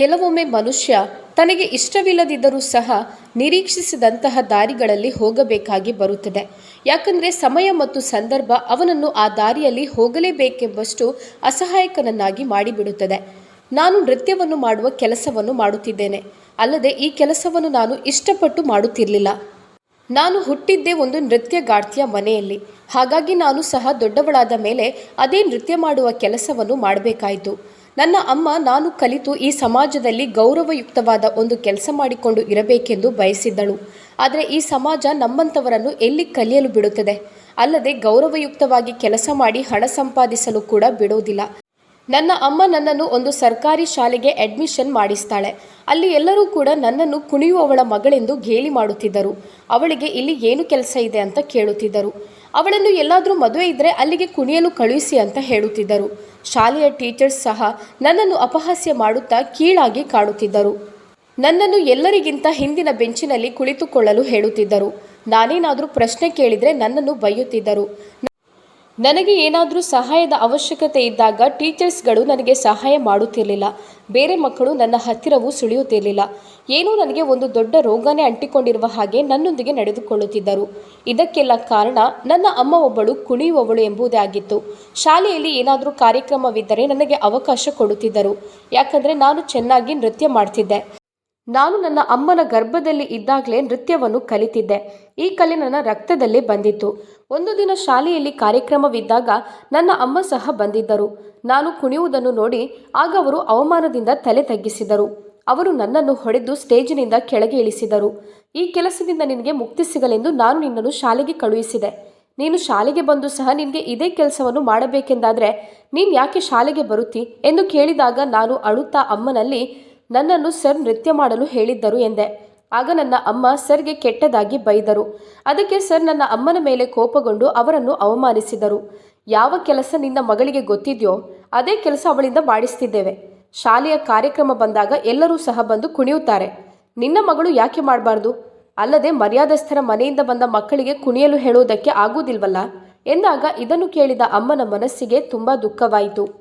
ಕೆಲವೊಮ್ಮೆ ಮನುಷ್ಯ ತನಗೆ ಇಷ್ಟವಿಲ್ಲದಿದ್ದರೂ ಸಹ ನಿರೀಕ್ಷಿಸಿದಂತಹ ದಾರಿಗಳಲ್ಲಿ ಹೋಗಬೇಕಾಗಿ ಬರುತ್ತದೆ. ಯಾಕಂದರೆ ಸಮಯ ಮತ್ತು ಸಂದರ್ಭ ಅವನನ್ನು ಆ ದಾರಿಯಲ್ಲಿ ಹೋಗಲೇಬೇಕೆಂಬಷ್ಟು ಅಸಹಾಯಕನನ್ನಾಗಿ ಮಾಡಿಬಿಡುತ್ತದೆ. ನಾನು ನೃತ್ಯವನ್ನು ಮಾಡುವ ಕೆಲಸವನ್ನು ಮಾಡುತ್ತಿದ್ದೇನೆ. ಅಲ್ಲದೆ ಈ ಕೆಲಸವನ್ನು ನಾನು ಇಷ್ಟಪಟ್ಟು ಮಾಡುತ್ತಿರಲಿಲ್ಲ. ನಾನು ಹುಟ್ಟಿದ್ದೇ ಒಂದು ನೃತ್ಯಗಾರ್ತಿಯ ಮನೆಯಲ್ಲಿ. ಹಾಗಾಗಿ ನಾನು ಸಹ ದೊಡ್ಡವಳಾದ ಮೇಲೆ ಅದೇ ನೃತ್ಯ ಮಾಡುವ ಕೆಲಸವನ್ನು ಮಾಡಬೇಕಾಯಿತು. ನನ್ನ ಅಮ್ಮ ನಾನು ಕಲಿತು ಈ ಸಮಾಜದಲ್ಲಿ ಗೌರವಯುಕ್ತವಾದ ಒಂದು ಕೆಲಸ ಮಾಡಿಕೊಂಡು ಇರಬೇಕೆಂದು ಬಯಸಿದ್ದಳು. ಆದರೆ ಈ ಸಮಾಜ ನಮ್ಮಂಥವರನ್ನು ಎಲ್ಲಿ ಕಲಿಯಲು ಬಿಡುತ್ತದೆ? ಅಲ್ಲದೆ ಗೌರವಯುಕ್ತವಾಗಿ ಕೆಲಸ ಮಾಡಿ ಹಣ ಸಂಪಾದಿಸಲು ಕೂಡ ಬಿಡುವುದಿಲ್ಲ. ನನ್ನ ಅಮ್ಮ ನನ್ನನ್ನು ಒಂದು ಸರ್ಕಾರಿ ಶಾಲೆಗೆ ಅಡ್ಮಿಷನ್ ಮಾಡಿಸ್ತಾಳೆ. ಅಲ್ಲಿ ಎಲ್ಲರೂ ಕೂಡ ನನ್ನನ್ನು ಕುಣಿಯುವವಳ ಮಗಳೆಂದು ಗೇಲಿ ಮಾಡುತ್ತಿದ್ದರು. ಅವಳಿಗೆ ಇಲ್ಲಿ ಏನು ಕೆಲಸ ಇದೆ ಅಂತ ಕೇಳುತ್ತಿದ್ದರು. ಅವಳನ್ನು ಎಲ್ಲಾದರೂ ಮದುವೆ ಇದ್ದರೆ ಅಲ್ಲಿಗೆ ಕುಣಿಯಲು ಕಳುಹಿಸಿ ಅಂತ ಹೇಳುತ್ತಿದ್ದರು. ಶಾಲೆಯ ಟೀಚರ್ಸ್ ಸಹ ನನ್ನನ್ನು ಅಪಹಾಸ್ಯ ಮಾಡುತ್ತಾ ಕೀಳಾಗಿ ಕಾಣುತ್ತಿದ್ದರು. ನನ್ನನ್ನು ಎಲ್ಲರಿಗಿಂತ ಹಿಂದಿನ ಬೆಂಚಿನಲ್ಲಿ ಕುಳಿತುಕೊಳ್ಳಲು ಹೇಳುತ್ತಿದ್ದರು. ನಾನೇನಾದರೂ ಪ್ರಶ್ನೆ ಕೇಳಿದರೆ ನನ್ನನ್ನು ಬೈಯುತ್ತಿದ್ದರು. ನನಗೆ ಏನಾದರೂ ಸಹಾಯದ ಅವಶ್ಯಕತೆ ಇದ್ದಾಗ ಟೀಚರ್ಸ್ಗಳು ನನಗೆ ಸಹಾಯ ಮಾಡುತ್ತಿರಲಿಲ್ಲ. ಬೇರೆ ಮಕ್ಕಳು ನನ್ನ ಹತ್ತಿರವೂ ಸುಳಿಯುತ್ತಿರಲಿಲ್ಲ. ಏನೋ ನನಗೆ ಒಂದು ದೊಡ್ಡ ರೋಗನೇ ಅಂಟಿಕೊಂಡಿರುವ ಹಾಗೆ ನನ್ನೊಂದಿಗೆ ನಡೆದುಕೊಳ್ಳುತ್ತಿದ್ದರು. ಇದಕ್ಕೆಲ್ಲ ಕಾರಣ ನನ್ನ ಅಮ್ಮ ಒಬ್ಬಳು ಕುಣಿಯುವವಳು ಎಂಬುದೇ ಆಗಿತ್ತು ಶಾಲೆಯಲ್ಲಿ ಏನಾದರೂ ಕಾರ್ಯಕ್ರಮವಿದ್ದರೆ ನನಗೆ ಅವಕಾಶ ಕೊಡುತ್ತಿದ್ದರು. ಯಾಕಂದರೆ ನಾನು ಚೆನ್ನಾಗಿ ನೃತ್ಯ ಮಾಡ್ತಿದ್ದೆ. ನಾನು ನನ್ನ ಅಮ್ಮನ ಗರ್ಭದಲ್ಲಿ ಇದ್ದಾಗಲೇ ನೃತ್ಯವನ್ನು ಕಲಿತಿದ್ದೆ. ಈ ಕಲೆ ನನ್ನ ರಕ್ತದಲ್ಲೇ ಬಂದಿತ್ತು. ಒಂದು ದಿನ ಶಾಲೆಯಲ್ಲಿ ಕಾರ್ಯಕ್ರಮವಿದ್ದಾಗ ನನ್ನ ಅಮ್ಮ ಸಹ ಬಂದಿದ್ದರು. ನಾನು ಕುಣಿಯುವುದನ್ನು ನೋಡಿ ಆಗ ಅವರು ಅವಮಾನದಿಂದ ತಲೆ ತಗ್ಗಿಸಿದರು. ಅವರು ನನ್ನನ್ನು ಹೊಡೆದು ಸ್ಟೇಜಿನಿಂದ ಕೆಳಗೆ ಇಳಿಸಿದರು. ಈ ಕೆಲಸದಿಂದ ನಿನಗೆ ಮುಕ್ತಿ ಸಿಗಲೆಂದು ನಾನು ನಿನ್ನನ್ನು ಶಾಲೆಗೆ ಕಳುಹಿಸಿದೆ. ನೀನು ಶಾಲೆಗೆ ಬಂದು ಸಹ ನಿನಗೆ ಇದೇ ಕೆಲಸವನ್ನು ಮಾಡಬೇಕೆಂದಾದರೆ ನೀನು ಯಾಕೆ ಶಾಲೆಗೆ ಬರುತ್ತಿ? ಎಂದು ಕೇಳಿದಾಗ ನಾನು ಅಳುತ್ತಾ ಅಮ್ಮನಲ್ಲಿ ನನ್ನನ್ನು ಸರ್ ನೃತ್ಯ ಮಾಡಲು ಹೇಳಿದ್ದರು ಎಂದೆ. ಆಗ ನನ್ನ ಅಮ್ಮ ಸರ್ಗೆ ಕೆಟ್ಟದಾಗಿ ಬೈದರು. ಅದಕ್ಕೆ ಸರ್ ನನ್ನ ಅಮ್ಮನ ಮೇಲೆ ಕೋಪಗೊಂಡು ಅವರನ್ನು ಅವಮಾನಿಸಿದರು. ಯಾವ ಕೆಲಸ ನಿನ್ನ ಮಗಳಿಗೆ ಗೊತ್ತಿದೆಯೋ, ಅದೇ ಕೆಲಸ ಅವಳಿಂದ ಮಾಡಿಸ್ತಿದ್ದೇವೆ. ಶಾಲೆಯ ಕಾರ್ಯಕ್ರಮ ಬಂದಾಗ ಎಲ್ಲರೂ ಸಹ ಬಂದು ಕುಣಿಯುತ್ತಾರೆ. ನಿನ್ನ ಮಗಳು ಯಾಕೆ ಮಾಡಬಾರ್ದು? ಅಲ್ಲದೆ ಮರ್ಯಾದಸ್ಥರ ಮನೆಯಿಂದ ಬಂದ ಮಕ್ಕಳಿಗೆ ಕುಣಿಯಲು ಹೇಳುವುದಕ್ಕೆ ಆಗುವುದಿಲ್ವಲ್ಲ? ಎಂದಾಗ ಇದನ್ನು ಕೇಳಿದ ಅಮ್ಮನ ಮನಸ್ಸಿಗೆ ತುಂಬ ದುಃಖವಾಯಿತು.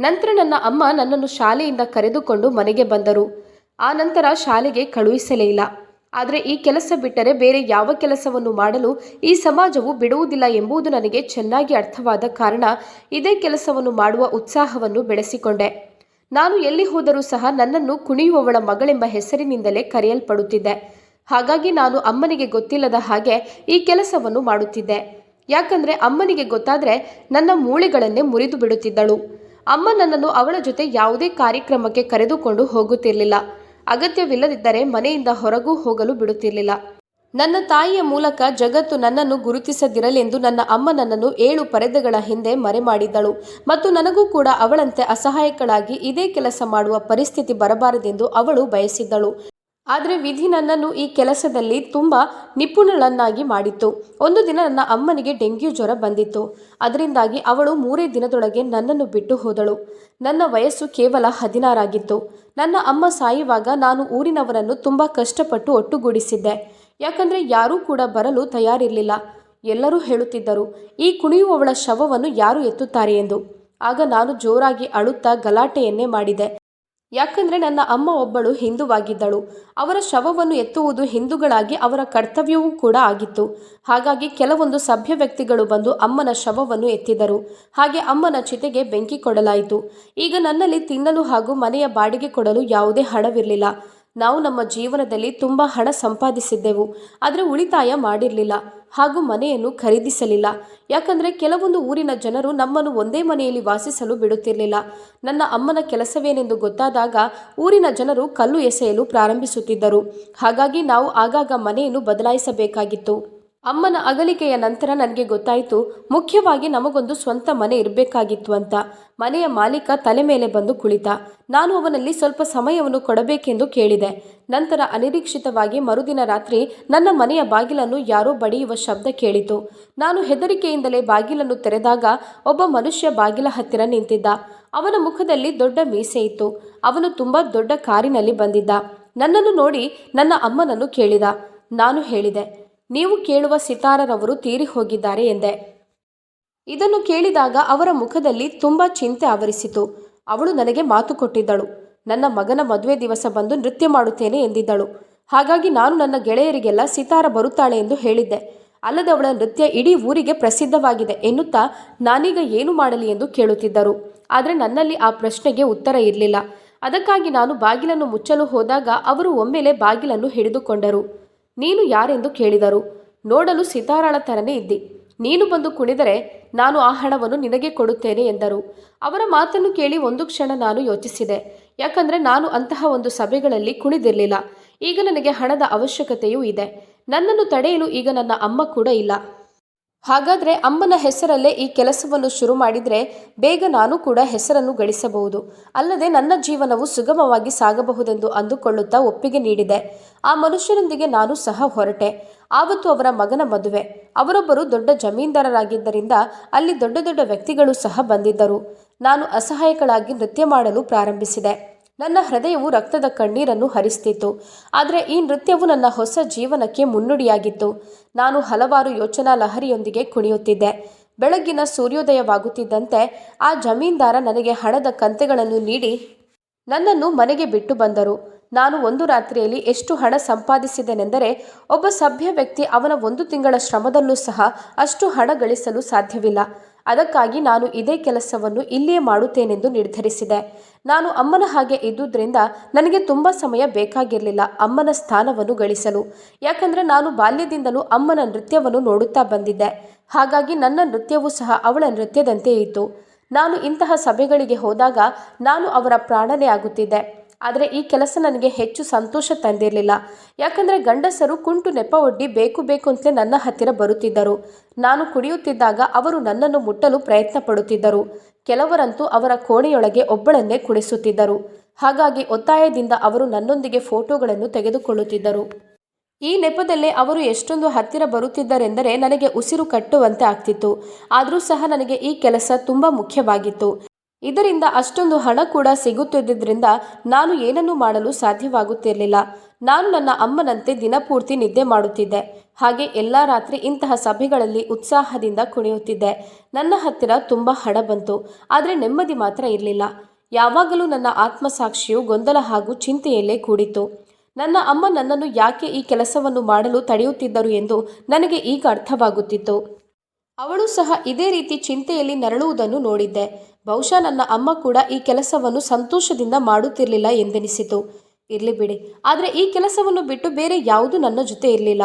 ನಂತರ ನನ್ನ ಅಮ್ಮ ನನ್ನನ್ನು ಶಾಲೆಯಿಂದ ಕರೆದುಕೊಂಡು ಮನೆಗೆ ಬಂದರು. ಆ ನಂತರ ಶಾಲೆಗೆ ಕಳುಹಿಸಲೇ ಇಲ್ಲ. ಆದರೆ ಈ ಕೆಲಸ ಬಿಟ್ಟರೆ ಬೇರೆ ಯಾವ ಕೆಲಸವನ್ನು ಮಾಡಲು ಈ ಸಮಾಜವು ಬಿಡುವುದಿಲ್ಲ ಎಂಬುದು ನನಗೆ ಚೆನ್ನಾಗಿ ಅರ್ಥವಾದ ಕಾರಣ ಇದೇ ಕೆಲಸವನ್ನು ಮಾಡುವ ಉತ್ಸಾಹವನ್ನು ಬೆಳೆಸಿಕೊಂಡೆ. ನಾನು ಎಲ್ಲಿ ಹೋದರೂ ಸಹ ನನ್ನನ್ನು ಕುಣಿಯುವವಳ ಮಗಳೆಂಬ ಹೆಸರಿನಿಂದಲೇ ಕರೆಯಲ್ಪಡುತ್ತಿದ್ದೆ. ಹಾಗಾಗಿ ನಾನು ಅಮ್ಮನಿಗೆ ಗೊತ್ತಿಲ್ಲದ ಹಾಗೆ ಈ ಕೆಲಸವನ್ನು ಮಾಡುತ್ತಿದ್ದೆ. ಯಾಕಂದರೆ ಅಮ್ಮನಿಗೆ ಗೊತ್ತಾದರೆ ನನ್ನ ಮೂಳೆಗಳನ್ನೇ ಮುರಿದು ಬಿಡುತ್ತಿದ್ದಳು. ಅಮ್ಮ ನನ್ನನ್ನು ಅವಳ ಜೊತೆ ಯಾವುದೇ ಕಾರ್ಯಕ್ರಮಕ್ಕೆ ಕರೆದುಕೊಂಡು ಹೋಗುತ್ತಿರಲಿಲ್ಲ. ಅಗತ್ಯವಿಲ್ಲದಿದ್ದರೆ ಮನೆಯಿಂದ ಹೊರಗೂ ಹೋಗಲು ಬಿಡುತ್ತಿರಲಿಲ್ಲ. ನನ್ನ ತಾಯಿಯ ಮೂಲಕ ಜಗತ್ತು ನನ್ನನ್ನು ಗುರುತಿಸದಿರಲೆಂದು ನನ್ನ ಅಮ್ಮ ನನ್ನನ್ನು ಏಳು ಪರದೆಗಳ ಹಿಂದೆ ಮರೆ ಮಾಡಿದ್ದಳು ಮತ್ತು ನನಗೂ ಕೂಡ ಅವಳಂತೆ ಅಸಹಾಯಕಳಾಗಿ ಇದೇ ಕೆಲಸ ಮಾಡುವ ಪರಿಸ್ಥಿತಿ ಬರಬಾರದೆಂದು ಅವಳು ಬಯಸಿದ್ದಳು. ಆದರೆ ವಿಧಿ ನನ್ನನ್ನು ಈ ಕೆಲಸದಲ್ಲಿ ತುಂಬ ನಿಪುಣಳನ್ನಾಗಿ ಮಾಡಿತ್ತು. ಒಂದು ದಿನ ನನ್ನ ಅಮ್ಮನಿಗೆ ಡೆಂಗ್ಯೂ ಜ್ವರ ಬಂದಿತ್ತು. ಅದರಿಂದಾಗಿ ಅವಳು ಮೂರೇ ದಿನದೊಳಗೆ ನನ್ನನ್ನು ಬಿಟ್ಟು ಹೋದಳು. ನನ್ನ ವಯಸ್ಸು ಕೇವಲ ಹದಿನಾರಾಗಿತ್ತು. ನನ್ನ ಅಮ್ಮ ಸಾಯುವಾಗ ನಾನು ಊರಿನವರನ್ನು ತುಂಬ ಕಷ್ಟಪಟ್ಟು ಒಟ್ಟುಗೂಡಿಸಿದ್ದೆ. ಯಾಕಂದರೆ ಯಾರೂ ಕೂಡ ಬರಲು ತಯಾರಿರಲಿಲ್ಲ. ಎಲ್ಲರೂ ಹೇಳುತ್ತಿದ್ದರು, ಈ ಕುಣಿಯುವವಳ ಶವವನ್ನು ಯಾರು ಎತ್ತುತ್ತಾರೆ? ಎಂದು. ಆಗ ನಾನು ಜೋರಾಗಿ ಅಳುತ್ತಾ ಗಲಾಟೆಯನ್ನೇ ಮಾಡಿದೆ. ಯಾಕಂದರೆ ನನ್ನ ಅಮ್ಮ ಒಬ್ಬಳು ಹಿಂದುವಾಗಿದ್ದಳು. ಅವರ ಶವವನ್ನು ಎತ್ತುವುದು ಹಿಂದೂಗಳಾಗಿ ಅವರ ಕರ್ತವ್ಯವೂ ಕೂಡ ಆಗಿತ್ತು. ಹಾಗಾಗಿ ಕೆಲವೊಂದು ಸಭ್ಯ ವ್ಯಕ್ತಿಗಳು ಬಂದು ಅಮ್ಮನ ಶವವನ್ನು ಎತ್ತಿದರು. ಹಾಗೆ ಅಮ್ಮನ ಚಿತೆಗೆ ಬೆಂಕಿ ಕೊಡಲಾಯಿತು. ಈಗ ನನ್ನಲ್ಲಿ ತಿನ್ನಲು ಹಾಗೂ ಮನೆಯ ಬಾಡಿಗೆ ಕೊಡಲು ಯಾವುದೇ ಹಣವಿರಲಿಲ್ಲ. ನಾವು ನಮ್ಮ ಜೀವನದಲ್ಲಿ ತುಂಬ ಹಣ ಸಂಪಾದಿಸಿದ್ದೆವು. ಆದರೆ ಉಳಿತಾಯ ಮಾಡಿರಲಿಲ್ಲ. ಹಾಗೂ ಮನೆಯನ್ನು ಖರೀದಿಸಲಿಲ್ಲ. ಯಾಕಂದರೆ ಕೆಲವೊಂದು ಊರಿನ ಜನರು ನಮ್ಮನ್ನು ಒಂದೇ ಮನೆಯಲ್ಲಿ ವಾಸಿಸಲು ಬಿಡುತ್ತಿರಲಿಲ್ಲ. ನನ್ನ ಅಮ್ಮನ ಕೆಲಸವೇನೆಂದು ಗೊತ್ತಾದಾಗ ಊರಿನ ಜನರು ಕಲ್ಲು ಎಸೆಯಲು ಪ್ರಾರಂಭಿಸುತ್ತಿದ್ದರು. ಹಾಗಾಗಿ ನಾವು ಆಗಾಗ ಮನೆಯನ್ನು ಬದಲಾಯಿಸಬೇಕಾಗಿತ್ತು. ಅಮ್ಮನ ಅಗಲಿಕೆಯ ನಂತರ ನನಗೆ ಗೊತ್ತಾಯಿತು, ಮುಖ್ಯವಾಗಿ ನಮಗೊಂದು ಸ್ವಂತ ಮನೆ ಇರಬೇಕಾಗಿತ್ತು ಅಂತ. ಮನೆಯ ಮಾಲೀಕ ತಲೆ ಮೇಲೆ ಬಂದು ಕುಳಿತ. ನಾನು ಅವನಲ್ಲಿ ಸ್ವಲ್ಪ ಸಮಯವನ್ನು ಕೊಡಬೇಕೆಂದು ಕೇಳಿದೆ. ನಂತರ ಅನಿರೀಕ್ಷಿತವಾಗಿ ಮರುದಿನ ರಾತ್ರಿ ನನ್ನ ಮನೆಯ ಬಾಗಿಲನ್ನು ಯಾರೋ ಬಡಿಯುವ ಶಬ್ದ ಕೇಳಿತು. ನಾನು ಹೆದರಿಕೆಯಿಂದಲೇ ಬಾಗಿಲನ್ನು ತೆರೆದಾಗ ಒಬ್ಬ ಮನುಷ್ಯ ಬಾಗಿಲ ಹತ್ತಿರ ನಿಂತಿದ್ದ. ಅವನ ಮುಖದಲ್ಲಿ ದೊಡ್ಡ ಮೀಸೆ ಇತ್ತು. ಅವನು ತುಂಬ ದೊಡ್ಡ ಕಾರಿನಲ್ಲಿ ಬಂದಿದ್ದ. ನನ್ನನ್ನು ನೋಡಿ ನನ್ನ ಅಮ್ಮನನ್ನು ಕೇಳಿದ. ನಾನು ಹೇಳಿದೆ ನೀವು ಕೇಳುವ ಸಿತಾರರವರು ತೀರಿ ಹೋಗಿದ್ದಾರೆ ಎಂದೆ. ಇದನ್ನು ಕೇಳಿದಾಗ ಅವರ ಮುಖದಲ್ಲಿ ತುಂಬ ಚಿಂತೆ ಆವರಿಸಿತು. ಅವಳು ನನಗೆ ಮಾತು ಕೊಟ್ಟಿದ್ದಳು. ನನ್ನ ಮಗನ ಮದುವೆ ದಿವಸ ಬಂದು ನೃತ್ಯ ಮಾಡುತ್ತೇನೆ ಎಂದಿದ್ದಳು. ಹಾಗಾಗಿ ನಾನು ನನ್ನ ಗೆಳೆಯರಿಗೆಲ್ಲ ಸಿತಾರ ಬರುತ್ತಾಳೆ ಎಂದು ಹೇಳಿದ್ದೆ. ಅಲ್ಲದೆ ಅವಳ ನೃತ್ಯ ಇಡೀ ಊರಿಗೆ ಪ್ರಸಿದ್ಧವಾಗಿದೆ ಎನ್ನುತ್ತಾ ನಾನೀಗ ಏನು ಮಾಡಲಿ ಎಂದು ಕೇಳುತ್ತಿದ್ದರು. ಆದರೆ ನನ್ನಲ್ಲಿ ಆ ಪ್ರಶ್ನೆಗೆ ಉತ್ತರ ಇರಲಿಲ್ಲ. ಅದಕ್ಕಾಗಿ ನಾನು ಬಾಗಿಲನ್ನು ಮುಚ್ಚಲು ಹೋದಾಗ ಅವರು ಒಮ್ಮೆಲೆ ಬಾಗಿಲನ್ನು ಹಿಡಿದುಕೊಂಡರು. ನೀನು ಯಾರೆಂದು ಕೇಳಿದರು. ನೋಡಲು ಸಿತಾರಾಳ ಥರನೇ ಇದ್ದಿ. ನೀನು ಬಂದು ಕುಣಿದರೆ ನಾನು ಆ ಹಣವನ್ನು ನಿನಗೆ ಕೊಡುತ್ತೇನೆ ಎಂದರು. ಅವರ ಮಾತನ್ನು ಕೇಳಿ ಒಂದು ಕ್ಷಣ ನಾನು ಯೋಚಿಸಿದೆ. ಯಾಕಂದರೆ ನಾನು ಅಂತಹ ಒಂದು ಸಭೆಗಳಲ್ಲಿ ಕುಣಿದಿರಲಿಲ್ಲ. ಈಗ ನನಗೆ ಹಣದ ಅವಶ್ಯಕತೆಯೂ ಇದೆ. ನನ್ನನ್ನು ತಡೆಯಲು ಈಗ ನನ್ನ ಅಮ್ಮ ಕೂಡ ಇಲ್ಲ. ಹಾಗಾದರೆ ಅಮ್ಮನ ಹೆಸರಲ್ಲೇ ಈ ಕೆಲಸವನ್ನು ಶುರು ಮಾಡಿದರೆ ಬೇಗ ನಾನು ಕೂಡ ಹೆಸರನ್ನು ಗಳಿಸಬಹುದು. ಅಲ್ಲದೆ ನನ್ನ ಜೀವನವು ಸುಗಮವಾಗಿ ಸಾಗಬಹುದೆಂದು ಅಂದುಕೊಳ್ಳುತ್ತಾ ಒಪ್ಪಿಗೆ ನೀಡಿದೆ. ಆ ಮನುಷ್ಯನೊಂದಿಗೆ ನಾನು ಸಹ ಹೊರಟೆ. ಆವತ್ತು ಅವರ ಮಗನ ಮದುವೆ. ಅವರೊಬ್ಬರು ದೊಡ್ಡ ಜಮೀನ್ದಾರರಾಗಿದ್ದರಿಂದ ಅಲ್ಲಿ ದೊಡ್ಡ ದೊಡ್ಡ ವ್ಯಕ್ತಿಗಳು ಸಹ ಬಂದಿದ್ದರು. ನಾನು ಅಸಹಾಯಕಳಾಗಿ ನೃತ್ಯ ಮಾಡಲು ಪ್ರಾರಂಭಿಸಿದೆ. ನನ್ನ ಹೃದಯವು ರಕ್ತದ ಕಣ್ಣೀರನ್ನು ಹರಿಸ್ತಿತ್ತು. ಆದರೆ ಈ ನೃತ್ಯವು ನನ್ನ ಹೊಸ ಜೀವನಕ್ಕೆ ಮುನ್ನುಡಿಯಾಗಿತ್ತು. ನಾನು ಹಲವಾರು ಯೋಚನಾ ಲಹರಿಯೊಂದಿಗೆ ಕುಣಿಯುತ್ತಿದ್ದೆ. ಬೆಳಗ್ಗಿನ ಸೂರ್ಯೋದಯವಾಗುತ್ತಿದ್ದಂತೆ ಆ ಜಮೀನ್ದಾರ ನನಗೆ ಹಣದ ಕಂತೆಗಳನ್ನು ನೀಡಿ ನನ್ನನ್ನು ಮನೆಗೆ ಬಿಟ್ಟು ಬಂದರು. ನಾನು ಒಂದು ರಾತ್ರಿಯಲ್ಲಿ ಎಷ್ಟು ಹಣ ಸಂಪಾದಿಸಿದೆನೆಂದರೆ ಒಬ್ಬ ಸಭ್ಯ ವ್ಯಕ್ತಿ ಅವನ ಒಂದು ತಿಂಗಳ ಶ್ರಮದಲ್ಲೂ ಸಹ ಅಷ್ಟು ಹಣ ಗಳಿಸಲು ಸಾಧ್ಯವಿಲ್ಲ. ಅದಕ್ಕಾಗಿ ನಾನು ಇದೇ ಕೆಲಸವನ್ನು ಇಲ್ಲಿಯೇ ಮಾಡುತ್ತೇನೆಂದು ನಿರ್ಧರಿಸಿದೆ. ನಾನು ಅಮ್ಮನ ಹಾಗೆ ಇದ್ದುದರಿಂದ ನನಗೆ ತುಂಬ ಸಮಯ ಬೇಕಾಗಿರಲಿಲ್ಲ ಅಮ್ಮನ ಸ್ಥಾನವನ್ನು ಗಳಿಸಲು. ಯಾಕಂದರೆ ನಾನು ಬಾಲ್ಯದಿಂದಲೂ ಅಮ್ಮನ ನೃತ್ಯವನ್ನು ನೋಡುತ್ತಾ ಬಂದಿದ್ದೆ. ಹಾಗಾಗಿ ನನ್ನ ನೃತ್ಯವೂ ಸಹ ಅವಳ ನೃತ್ಯದಂತೆ ಇತ್ತು. ನಾನು ಇಂತಹ ಸಭೆಗಳಿಗೆ ಹೋದಾಗ ನಾನು ಅವರ ಪ್ರಾಣನೇ ಆಗುತ್ತಿದ್ದೆ. ಆದರೆ ಈ ಕೆಲಸ ನನಗೆ ಹೆಚ್ಚು ಸಂತೋಷ ತಂದಿರಲಿಲ್ಲ. ಯಾಕಂದರೆ ಗಂಡಸರು ಕುಂಟು ನೆಪ ಒಡ್ಡಿ ಬೇಕು ಬೇಕು ಅಂತಲೇ ನನ್ನ ಹತ್ತಿರ ಬರುತ್ತಿದ್ದರು. ನಾನು ಕುಡಿಯುತ್ತಿದ್ದಾಗ ಅವರು ನನ್ನನ್ನು ಮುಟ್ಟಲು ಪ್ರಯತ್ನ ಪಡುತ್ತಿದ್ದರು ಕೆಲವರಂತೂ ಅವರ ಕೋಣೆಯೊಳಗೆ ಒಬ್ಬಳನ್ನೇ ಕುಡಿಸುತ್ತಿದ್ದರು. ಹಾಗಾಗಿ ಒತ್ತಾಯದಿಂದ ಅವರು ನನ್ನೊಂದಿಗೆ ಫೋಟೋಗಳನ್ನು ತೆಗೆದುಕೊಳ್ಳುತ್ತಿದ್ದರು. ಈ ನೆಪದಲ್ಲೇ ಅವರು ಎಷ್ಟೊಂದು ಹತ್ತಿರ ಬರುತ್ತಿದ್ದರೆಂದರೆ ನನಗೆ ಉಸಿರು ಕಟ್ಟುವಂತೆ ಆಗ್ತಿತ್ತು. ಆದರೂ ಸಹ ನನಗೆ ಈ ಕೆಲಸ ತುಂಬ ಮುಖ್ಯವಾಗಿತ್ತು. ಇದರಿಂದ ಅಷ್ಟೊಂದು ಹಣ ಕೂಡ ಸಿಗುತ್ತಿದ್ದರಿಂದ ನಾನು ಏನನ್ನೂ ಮಾಡಲು ಸಾಧ್ಯವಾಗುತ್ತಿರಲಿಲ್ಲ. ನಾನು ನನ್ನ ಅಮ್ಮನಂತೆ ದಿನಪೂರ್ತಿ ನಿದ್ದೆ ಮಾಡುತ್ತಿದ್ದೆ. ಹಾಗೆ ಎಲ್ಲ ರಾತ್ರಿ ಇಂತಹ ಸಭೆಗಳಲ್ಲಿ ಉತ್ಸಾಹದಿಂದ ಕುಣಿಯುತ್ತಿದ್ದೆ. ನನ್ನ ಹತ್ತಿರ ತುಂಬ ಹಣ ಬಂತು. ಆದರೆ ನೆಮ್ಮದಿ ಮಾತ್ರ ಇರಲಿಲ್ಲ. ಯಾವಾಗಲೂ ನನ್ನ ಆತ್ಮಸಾಕ್ಷಿಯು ಗೊಂದಲ ಹಾಗೂ ಚಿಂತೆಯಲ್ಲೇ ಕೂಡಿತು ನನ್ನ ಅಮ್ಮ ನನ್ನನ್ನು ಯಾಕೆ ಈ ಕೆಲಸವನ್ನು ಮಾಡಲು ತಡೆಯುತ್ತಿದ್ದರು ಎಂದು ನನಗೆ ಈಗ ಅರ್ಥವಾಗುತ್ತಿತ್ತು. ಅವಳು ಸಹ ಇದೇ ರೀತಿ ಚಿಂತೆಯಲ್ಲಿ ನರಳುವುದನ್ನು ನೋಡಿದ್ದೆ. ಬಹುಶಃ ನನ್ನ ಅಮ್ಮ ಕೂಡ ಈ ಕೆಲಸವನ್ನು ಸಂತೋಷದಿಂದ ಮಾಡುತ್ತಿರಲಿಲ್ಲ ಎಂದೆನಿಸಿತು. ಇರಲಿ ಬಿಡಿ. ಆದರೆ ಈ ಕೆಲಸವನ್ನು ಬಿಟ್ಟು ಬೇರೆ ಯಾವುದೂ ನನ್ನ ಜೊತೆ ಇರಲಿಲ್ಲ.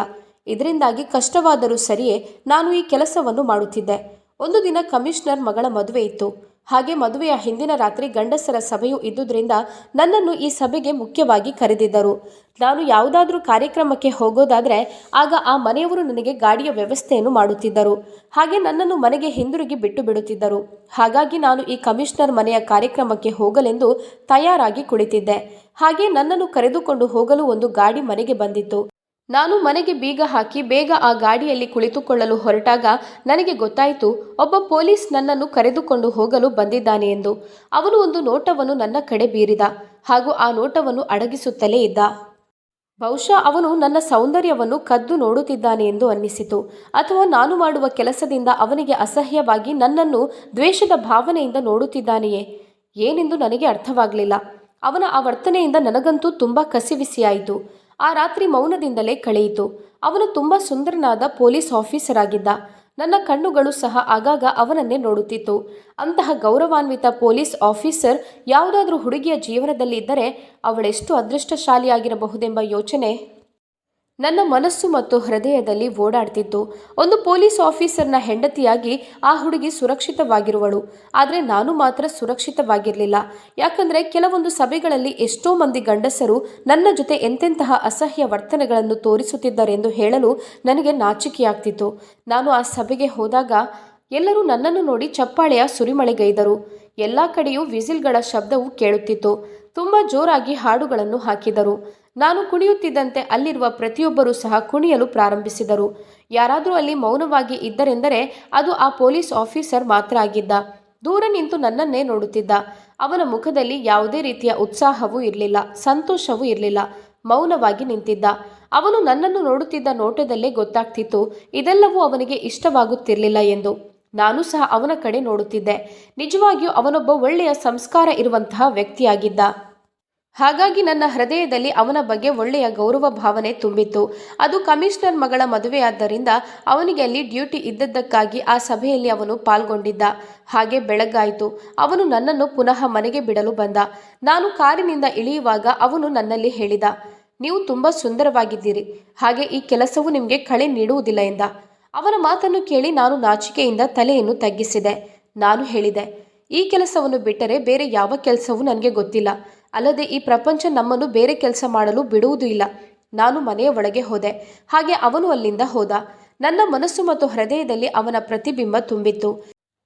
ಇದರಿಂದಾಗಿ ಕಷ್ಟವಾದರೂ ಸರಿಯೇ ನಾನು ಈ ಕೆಲಸವನ್ನು ಮಾಡುತ್ತಿದ್ದೆ. ಒಂದು ದಿನ ಕಮಿಷನರ್ ಮಗಳ ಮದುವೆ ಇತ್ತು. ಹಾಗೆ ಮದುವೆಯ ಹಿಂದಿನ ರಾತ್ರಿ ಗಂಡಸರ ಸಭೆಯು ಇದ್ದುದರಿಂದ ನನ್ನನ್ನು ಈ ಸಭೆಗೆ ಮುಖ್ಯವಾಗಿ ಕರೆದಿದ್ದರು. ನಾನು ಯಾವುದಾದ್ರೂ ಕಾರ್ಯಕ್ರಮಕ್ಕೆ ಹೋಗೋದಾದರೆ ಆಗ ಆ ಮನೆಯವರು ನನಗೆ ಗಾಡಿಯ ವ್ಯವಸ್ಥೆಯನ್ನು ಮಾಡುತ್ತಿದ್ದರು. ಹಾಗೆ ನನ್ನನ್ನು ಮನೆಗೆ ಹಿಂದಿರುಗಿ ಬಿಟ್ಟು ಬಿಡುತ್ತಿದ್ದರು ಹಾಗಾಗಿ ನಾನು ಈ ಕಮಿಷನರ್ ಮನೆಯ ಕಾರ್ಯಕ್ರಮಕ್ಕೆ ಹೋಗಲೆಂದು ತಯಾರಾಗಿ ಕುಳಿತಿದ್ದೆ. ಹಾಗೆ ನನ್ನನ್ನು ಕರೆದುಕೊಂಡು ಹೋಗಲು ಒಂದು ಗಾಡಿ ಮನೆಗೆ ಬಂದಿತ್ತು. ನಾನು ಮನೆಗೆ ಬೀಗ ಹಾಕಿ ಬೇಗ ಆ ಗಾಡಿಯಲ್ಲಿ ಕುಳಿತುಕೊಳ್ಳಲು ಹೊರಟಾಗ ನನಗೆ ಗೊತ್ತಾಯಿತು, ಒಬ್ಬ ಪೊಲೀಸ್ ನನ್ನನ್ನು ಕರೆದುಕೊಂಡು ಹೋಗಲು ಬಂದಿದ್ದಾನೆ ಎಂದು. ಅವನು ಒಂದು ನೋಟವನ್ನು ನನ್ನ ಕಡೆ ಬೀರಿದ ಹಾಗೂ ಆ ನೋಟವನ್ನು ಅಡಗಿಸುತ್ತಲೇ ಇದ್ದ. ಬಹುಶಃ ಅವನು ನನ್ನ ಸೌಂದರ್ಯವನ್ನು ಕದ್ದು ನೋಡುತ್ತಿದ್ದಾನೆ ಎಂದು ಅನ್ನಿಸಿತು. ಅಥವಾ ನಾನು ಮಾಡುವ ಕೆಲಸದಿಂದ ಅವನಿಗೆ ಅಸಹ್ಯವಾಗಿ ನನ್ನನ್ನು ದ್ವೇಷದ ಭಾವನೆಯಿಂದ ನೋಡುತ್ತಿದ್ದಾನೆಯೇ? ಏನೆಂದು ನನಗೆ ಅರ್ಥವಾಗಲಿಲ್ಲ. ಅವನ ಆ ವರ್ತನೆಯಿಂದ ನನಗಂತೂ ತುಂಬ ಕಸಿವಿಸಿಯಾಯಿತು. ಆ ರಾತ್ರಿ ಮೌನದಿಂದಲೇ ಕಳೆಯಿತು. ಅವನು ತುಂಬ ಸುಂದರನಾದ ಪೊಲೀಸ್ ಆಫೀಸರ್ ಆಗಿದ್ದ ನನ್ನ ಕಣ್ಣುಗಳು ಸಹ ಆಗಾಗ ಅವನನ್ನೇ ನೋಡುತ್ತಿತ್ತು. ಅಂತಹ ಗೌರವಾನ್ವಿತ ಪೊಲೀಸ್ ಆಫೀಸರ್ ಯಾವುದಾದ್ರೂ ಹುಡುಗಿಯ ಜೀವನದಲ್ಲಿ ಇದ್ದರೆ ಅವಳೆಷ್ಟು ಅದೃಷ್ಟಶಾಲಿಯಾಗಿರಬಹುದೆಂಬ ಯೋಚನೆ ನನ್ನ ಮನಸ್ಸು ಮತ್ತು ಹೃದಯದಲ್ಲಿ ಓಡಾಡ್ತಿತ್ತು. ಒಂದು ಪೊಲೀಸ್ ಆಫೀಸರ್ನ ಹೆಂಡತಿಯಾಗಿ ಆ ಹುಡುಗಿ ಸುರಕ್ಷಿತವಾಗಿರುವಳು. ಆದರೆ ನಾನು ಮಾತ್ರ ಸುರಕ್ಷಿತವಾಗಿರಲಿಲ್ಲ. ಯಾಕಂದರೆ ಕೆಲವೊಂದು ಸಭೆಗಳಲ್ಲಿ ಎಷ್ಟೋ ಮಂದಿ ಗಂಡಸರು ನನ್ನ ಜೊತೆ ಎಂತೆಂತಹ ಅಸಹ್ಯ ವರ್ತನೆಗಳನ್ನು ತೋರಿಸುತ್ತಿದ್ದಾರೆಂದು ಹೇಳಲು ನನಗೆ ನಾಚಿಕೆಯಾಗ್ತಿತ್ತು. ನಾನು ಆ ಸಭೆಗೆ ಹೋದಾಗ ಎಲ್ಲರೂ ನನ್ನನ್ನು ನೋಡಿ ಚಪ್ಪಾಳೆಯ ಸುರಿಮಳೆಗೈದರು. ಎಲ್ಲ ಕಡೆಯೂ ವಿಸಿಲ್ಗಳ ಶಬ್ದವು ಕೇಳುತ್ತಿತ್ತು. ತುಂಬ ಜೋರಾಗಿ ಹಾಡುಗಳನ್ನು ಹಾಕಿದರು. ನಾನು ಕುಣಿಯುತ್ತಿದ್ದಂತೆ ಅಲ್ಲಿರುವ ಪ್ರತಿಯೊಬ್ಬರೂ ಸಹ ಕುಣಿಯಲು ಪ್ರಾರಂಭಿಸಿದರು. ಯಾರಾದರೂ ಅಲ್ಲಿ ಮೌನವಾಗಿ ಇದ್ದರೆಂದರೆ ಅದು ಆ ಪೊಲೀಸ್ ಆಫೀಸರ್ ಮಾತ್ರ ಆಗಿದ್ದ. ದೂರ ನಿಂತು ನನ್ನನ್ನೇ ನೋಡುತ್ತಿದ್ದ. ಅವನ ಮುಖದಲ್ಲಿ ಯಾವುದೇ ರೀತಿಯ ಉತ್ಸಾಹವೂ ಇರಲಿಲ್ಲ, ಸಂತೋಷವೂ ಇರಲಿಲ್ಲ. ಮೌನವಾಗಿ ನಿಂತಿದ್ದ. ಅವನು ನನ್ನನ್ನು ನೋಡುತ್ತಿದ್ದ ನೋಟದಲ್ಲೇ ಗೊತ್ತಾಗ್ತಿತ್ತು, ಇದೆಲ್ಲವೂ ಅವನಿಗೆ ಇಷ್ಟವಾಗುತ್ತಿರಲಿಲ್ಲ ಎಂದು. ನಾನು ಸಹ ಅವನ ಕಡೆ ನೋಡುತ್ತಿದ್ದೆ. ನಿಜವಾಗಿಯೂ ಅವನೊಬ್ಬ ಒಳ್ಳೆಯ ಸಂಸ್ಕಾರ ಇರುವಂತಹ ವ್ಯಕ್ತಿಯಾಗಿದ್ದ. ಹಾಗಾಗಿ ನನ್ನ ಹೃದಯದಲ್ಲಿ ಅವನ ಬಗ್ಗೆ ಒಳ್ಳೆಯ ಗೌರವ ಭಾವನೆ ತುಂಬಿತ್ತು. ಅದು ಕಮಿಷನರ್ ಮಗಳ ಮದುವೆಯಾದ್ದರಿಂದ ಅವನಿಗೆ ಅಲ್ಲಿ ಡ್ಯೂಟಿ ಇದ್ದದ್ದಕ್ಕಾಗಿ ಆ ಸಭೆಯಲ್ಲಿ ಅವನು ಪಾಲ್ಗೊಂಡಿದ್ದ. ಹಾಗೆ ಬೆಳಗಾಯಿತು. ಅವನು ನನ್ನನ್ನು ಪುನಃ ಮನೆಗೆ ಬಿಡಲು ಬಂದ. ನಾನು ಕಾರಿನಿಂದ ಇಳಿಯುವಾಗ ಅವನು ನನ್ನಲ್ಲಿ ಹೇಳಿದ, ನೀವು ತುಂಬ ಸುಂದರವಾಗಿದ್ದೀರಿ. ಹಾಗೆ ಈ ಕೆಲಸವು ನಿಮಗೆ ಕಳೆ ನೀಡುವುದಿಲ್ಲ ಎಂದ. ಅವನ ಮಾತನ್ನು ಕೇಳಿ ನಾನು ನಾಚಿಕೆಯಿಂದ ತಲೆಯನ್ನು ತಗ್ಗಿಸಿದೆ. ನಾನು ಹೇಳಿದೆ, ಈ ಕೆಲಸವನ್ನು ಬಿಟ್ಟರೆ ಬೇರೆ ಯಾವ ಕೆಲಸವೂ ನನಗೆ ಗೊತ್ತಿಲ್ಲ. ಅಲ್ಲದೆ ಈ ಪ್ರಪಂಚ ನಮ್ಮನ್ನು ಬೇರೆ ಕೆಲಸ ಮಾಡಲು ಬಿಡುವುದೂ ಇಲ್ಲ. ನಾನು ಮನೆಯ ಒಳಗೆ ಹೋದೆ. ಹಾಗೆ ಅವನು ಅಲ್ಲಿಂದ ಹೋದ. ನನ್ನ ಮನಸ್ಸು ಮತ್ತು ಹೃದಯದಲ್ಲಿ ಅವನ ಪ್ರತಿಬಿಂಬ ತುಂಬಿತ್ತು.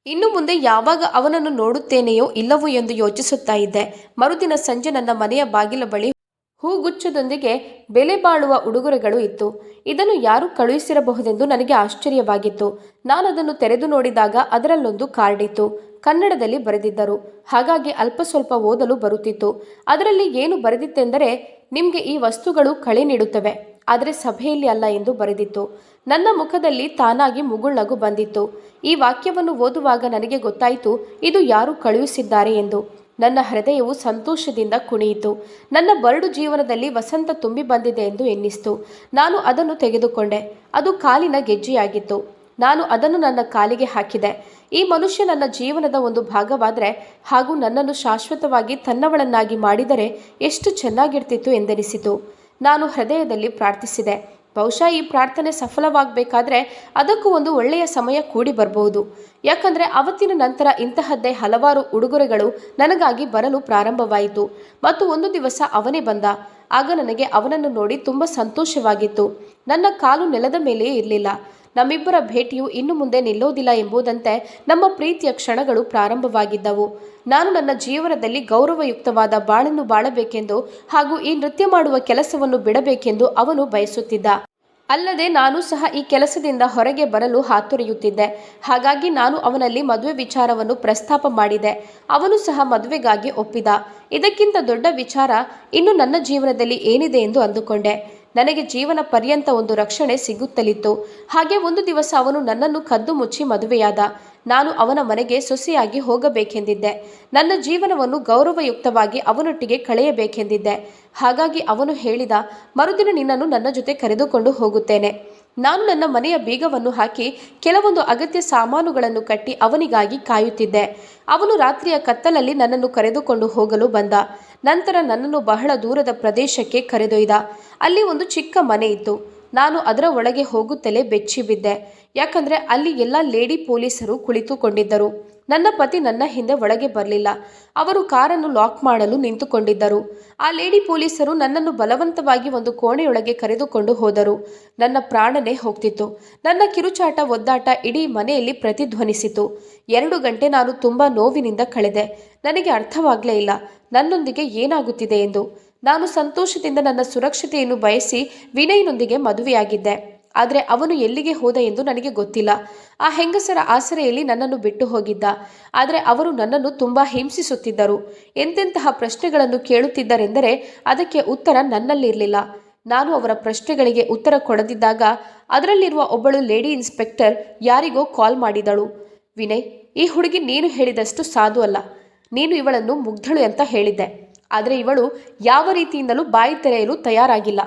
ಇನ್ನು ಮುಂದೆ ಯಾವಾಗ ಅವನನ್ನು ನೋಡುತ್ತೇನೆಯೋ ಇಲ್ಲವೋ ಎಂದು ಯೋಚಿಸುತ್ತಾ ಇದ್ದೆ. ಮರುದಿನ ಸಂಜೆ ನನ್ನ ಮನೆಯ ಬಾಗಿಲ ಬಳಿ ಹೂಗುಚ್ಛದೊಂದಿಗೆ ಬೆಲೆ ಬಾಳುವ ಉಡುಗೊರೆಗಳು ಇತ್ತು. ಇದನ್ನು ಯಾರು ಕಳುಹಿಸಿರಬಹುದೆಂದು ನನಗೆ ಆಶ್ಚರ್ಯವಾಗಿತ್ತು. ನಾನು ಅದನ್ನು ತೆರೆದು ನೋಡಿದಾಗ ಅದರಲ್ಲೊಂದು ಕಾರ್ಡ್ ಇತ್ತು ಕನ್ನಡದಲ್ಲಿ ಬರೆದಿದ್ದರು. ಹಾಗಾಗಿ ಅಲ್ಪ ಸ್ವಲ್ಪ ಓದಲು ಬರುತ್ತಿತ್ತು. ಅದರಲ್ಲಿ ಏನು ಬರೆದಿತ್ತೆಂದರೆ, ನಿಮಗೆ ಈ ವಸ್ತುಗಳು ಕಳೆ ನೀಡುತ್ತವೆ. ಆದರೆ ಸಭೆಯಲ್ಲಿ ಅಲ್ಲ ಎಂದು ಬರೆದಿತ್ತು. ನನ್ನ ಮುಖದಲ್ಲಿ ತಾನಾಗಿ ಮುಗುಳ್ನಗು ಬಂದಿತ್ತು. ಈ ವಾಕ್ಯವನ್ನು ಓದುವಾಗ ನನಗೆ ಗೊತ್ತಾಯಿತು, ಇದು ಯಾರು ಕಳುಹಿಸಿದ್ದಾರೆ ಎಂದು. ನನ್ನ ಹೃದಯವು ಸಂತೋಷದಿಂದ ಕುಣಿಯಿತು. ನನ್ನ ಬರಡು ಜೀವನದಲ್ಲಿ ವಸಂತ ತುಂಬಿ ಬಂದಿದೆ ಎಂದು ಎನ್ನಿಸ್ತು. ನಾನು ಅದನ್ನು ತೆಗೆದುಕೊಂಡೆ. ಅದು ಕಾಲಿನ ಗೆಜ್ಜೆಯಾಗಿತ್ತು. ನಾನು ಅದನ್ನು ನನ್ನ ಕಾಲಿಗೆ ಹಾಕಿದೆ. ಈ ಮನುಷ್ಯ ನನ್ನ ಜೀವನದ ಒಂದು ಭಾಗವಾದರೆ ಹಾಗೂ ನನ್ನನ್ನು ಶಾಶ್ವತವಾಗಿ ತನ್ನವಳನ್ನಾಗಿ ಮಾಡಿದರೆ ಎಷ್ಟು ಚೆನ್ನಾಗಿರ್ತಿತ್ತು ಎಂದೆನಿಸಿತು. ನಾನು ಹೃದಯದಲ್ಲಿ ಪ್ರಾರ್ಥಿಸಿದೆ. ಬಹುಶಃ ಈ ಪ್ರಾರ್ಥನೆ ಸಫಲವಾಗಬೇಕಾದ್ರೆ ಅದಕ್ಕೂ ಒಂದು ಒಳ್ಳೆಯ ಸಮಯ ಕೂಡಿ ಬರಬಹುದು ಯಾಕಂದರೆ ಅವತ್ತಿನ ನಂತರ ಇಂತಹದ್ದೇ ಹಲವಾರು ಉಡುಗೊರೆಗಳು ನನಗಾಗಿ ಬರಲು ಪ್ರಾರಂಭವಾಯಿತು. ಮತ್ತು ಒಂದು ದಿವಸ ಅವನೇ ಬಂದ. ಆಗ ನನಗೆ ಅವನನ್ನು ನೋಡಿ ತುಂಬ ಸಂತೋಷವಾಗಿತ್ತು. ನನ್ನ ಕಾಲು ನೆಲದ ಮೇಲೆಯೇ ಇರಲಿಲ್ಲ. ನಮ್ಮಿಬ್ಬರ ಭೇಟಿಯು ಇನ್ನು ಮುಂದೆ ನಿಲ್ಲೋದಿಲ್ಲ ಎಂಬುದಂತೆ ನಮ್ಮ ಪ್ರೀತಿಯ ಕ್ಷಣಗಳು ಪ್ರಾರಂಭವಾಗಿದ್ದವು. ನಾನು ನನ್ನ ಜೀವನದಲ್ಲಿ ಗೌರವಯುಕ್ತವಾದ ಬಾಳನ್ನು ಬಾಳಬೇಕೆಂದು ಹಾಗೂ ಈ ನೃತ್ಯ ಮಾಡುವ ಕೆಲಸವನ್ನು ಬಿಡಬೇಕೆಂದು ಅವನು ಬಯಸುತ್ತಿದ್ದ. ಅಲ್ಲದೆ ನಾನು ಸಹ ಈ ಕೆಲಸದಿಂದ ಹೊರಗೆ ಬರಲು ಹಾತೊರೆಯುತ್ತಿದ್ದೆ. ಹಾಗಾಗಿ ನಾನು ಅವನಲ್ಲಿ ಮದುವೆ ವಿಚಾರವನ್ನು ಪ್ರಸ್ತಾಪ ಮಾಡಿದೆ. ಅವನು ಸಹ ಮದುವೆಗಾಗಿ ಒಪ್ಪಿದ. ಇದಕ್ಕಿಂತ ದೊಡ್ಡ ವಿಚಾರ, ಇನ್ನು ನನ್ನ ಜೀವನದಲ್ಲಿ ಏನಿದೆ ಎಂದು ಅಂದುಕೊಂಡೆ. ನನಗೆ ಜೀವನ ಪರ್ಯಂತ ಒಂದು ರಕ್ಷಣೆ ಸಿಗುತ್ತಲಿತ್ತು. ಹಾಗೆ ಒಂದು ದಿವಸ ಅವನು ನನ್ನನ್ನು ಕದ್ದು ಮುಚ್ಚಿ ಮದುವೆಯಾದ. ನಾನು ಅವನ ಮನೆಗೆ ಸೊಸೆಯಾಗಿ ಹೋಗಬೇಕೆಂದಿದ್ದೆ. ನನ್ನ ಜೀವನವನ್ನು ಗೌರವಯುಕ್ತವಾಗಿ ಅವನೊಟ್ಟಿಗೆ ಕಳೆಯಬೇಕೆಂದಿದ್ದೆ. ಹಾಗಾಗಿ ಅವನು ಹೇಳಿದ, ಮರುದಿನ ನಿನ್ನನ್ನು ನನ್ನ ಜೊತೆ ಕರೆದುಕೊಂಡು ಹೋಗುತ್ತೇನೆ. ನಾನು ನನ್ನ ಮನೆಯ ಬೀಗವನ್ನು ಹಾಕಿ ಕೆಲವೊಂದು ಅಗತ್ಯ ಸಾಮಾನುಗಳನ್ನು ಕಟ್ಟಿ ಅವನಿಗಾಗಿ ಕಾಯುತ್ತಿದ್ದೆ. ಅವನು ರಾತ್ರಿಯ ಕತ್ತಲಲ್ಲಿ ನನ್ನನ್ನು ಕರೆದುಕೊಂಡು ಹೋಗಲು ಬಂದ. ನಂತರ ನನ್ನನ್ನು ಬಹಳ ದೂರದ ಪ್ರದೇಶಕ್ಕೆ ಕರೆದೊಯ್ದ. ಅಲ್ಲಿ ಒಂದು ಚಿಕ್ಕ ಮನೆ ಇತ್ತು. ನಾನು ಅದರ ಒಳಗೆ ಹೋಗುತ್ತಲೇ ಬೆಚ್ಚಿ ಬಿದ್ದೆ. ಯಾಕಂದರೆ ಅಲ್ಲಿ ಎಲ್ಲ ಲೇಡಿ ಪೊಲೀಸರು ಕುಳಿತುಕೊಂಡಿದ್ದರು. ನನ್ನ ಪತಿ ನನ್ನ ಹಿಂದೆ ಒಳಗೆ ಬರಲಿಲ್ಲ. ಅವರು ಕಾರನ್ನು ಲಾಕ್ ಮಾಡಲು ನಿಂತುಕೊಂಡಿದ್ದರು. ಆ ಲೇಡಿ ಪೊಲೀಸರು ನನ್ನನ್ನು ಬಲವಂತವಾಗಿ ಒಂದು ಕೋಣೆಯೊಳಗೆ ಕರೆದುಕೊಂಡು ಹೋದರು. ನನ್ನ ಪ್ರಾಣನೇ ಹೋಗ್ತಿತ್ತು. ನನ್ನ ಕಿರುಚಾಟ, ಒದ್ದಾಟ ಇಡೀ ಮನೆಯಲ್ಲಿ ಪ್ರತಿಧ್ವನಿಸಿತು. ಎರಡು ಗಂಟೆ ನಾನು ತುಂಬ ನೋವಿನಿಂದ ಕಳೆದೆ. ನನಗೆ ಅರ್ಥವಾಗಲೇ ಇಲ್ಲ. ನನ್ನೊಂದಿಗೆ ಏನಾಗುತ್ತಿದೆ ಎಂದು. ನಾನು ಸಂತೋಷದಿಂದ ನನ್ನ ಸುರಕ್ಷತೆಯನ್ನು ಬಯಸಿ ವಿನಯ್ನೊಂದಿಗೆ ಮದುವೆಯಾಗಿದ್ದೆ. ಆದರೆ ಅವನು ಎಲ್ಲಿಗೆ ಹೋದ ಎಂದು ನನಗೆ ಗೊತ್ತಿಲ್ಲ. ಆ ಹೆಂಗಸರ ಆಸರೆಯಲ್ಲಿ ನನ್ನನ್ನು ಬಿಟ್ಟು ಹೋಗಿದ್ದ. ಆದರೆ ಅವರು ನನ್ನನ್ನು ತುಂಬ ಹಿಂಸಿಸುತ್ತಿದ್ದರು. ಎಂತೆಂತಹ ಪ್ರಶ್ನೆಗಳನ್ನು ಕೇಳುತ್ತಿದ್ದರೆಂದರೆ ಅದಕ್ಕೆ ಉತ್ತರ ನನ್ನಲ್ಲಿರಲಿಲ್ಲ. ನಾನು ಅವರ ಪ್ರಶ್ನೆಗಳಿಗೆ ಉತ್ತರ ಕೊಡದಿದ್ದಾಗ ಅದರಲ್ಲಿರುವ ಒಬ್ಬಳು ಲೇಡಿ ಇನ್ಸ್ಪೆಕ್ಟರ್ ಯಾರಿಗೋ ಕಾಲ್ ಮಾಡಿದಳು. ವಿನಯ್, ಈ ಹುಡುಗಿ ನೀನು ಹೇಳಿದಷ್ಟು ಸಾಧು ಅಲ್ಲ ನೀನು ಇವಳನ್ನು ಮುಗ್ಧಳು ಅಂತ ಹೇಳಿದ್ದೆ. ಆದರೆ ಇವಳು ಯಾವ ರೀತಿಯಿಂದಲೂ ಬಾಯಿ ತೆರೆಯಲು ತಯಾರಾಗಿಲ್ಲ.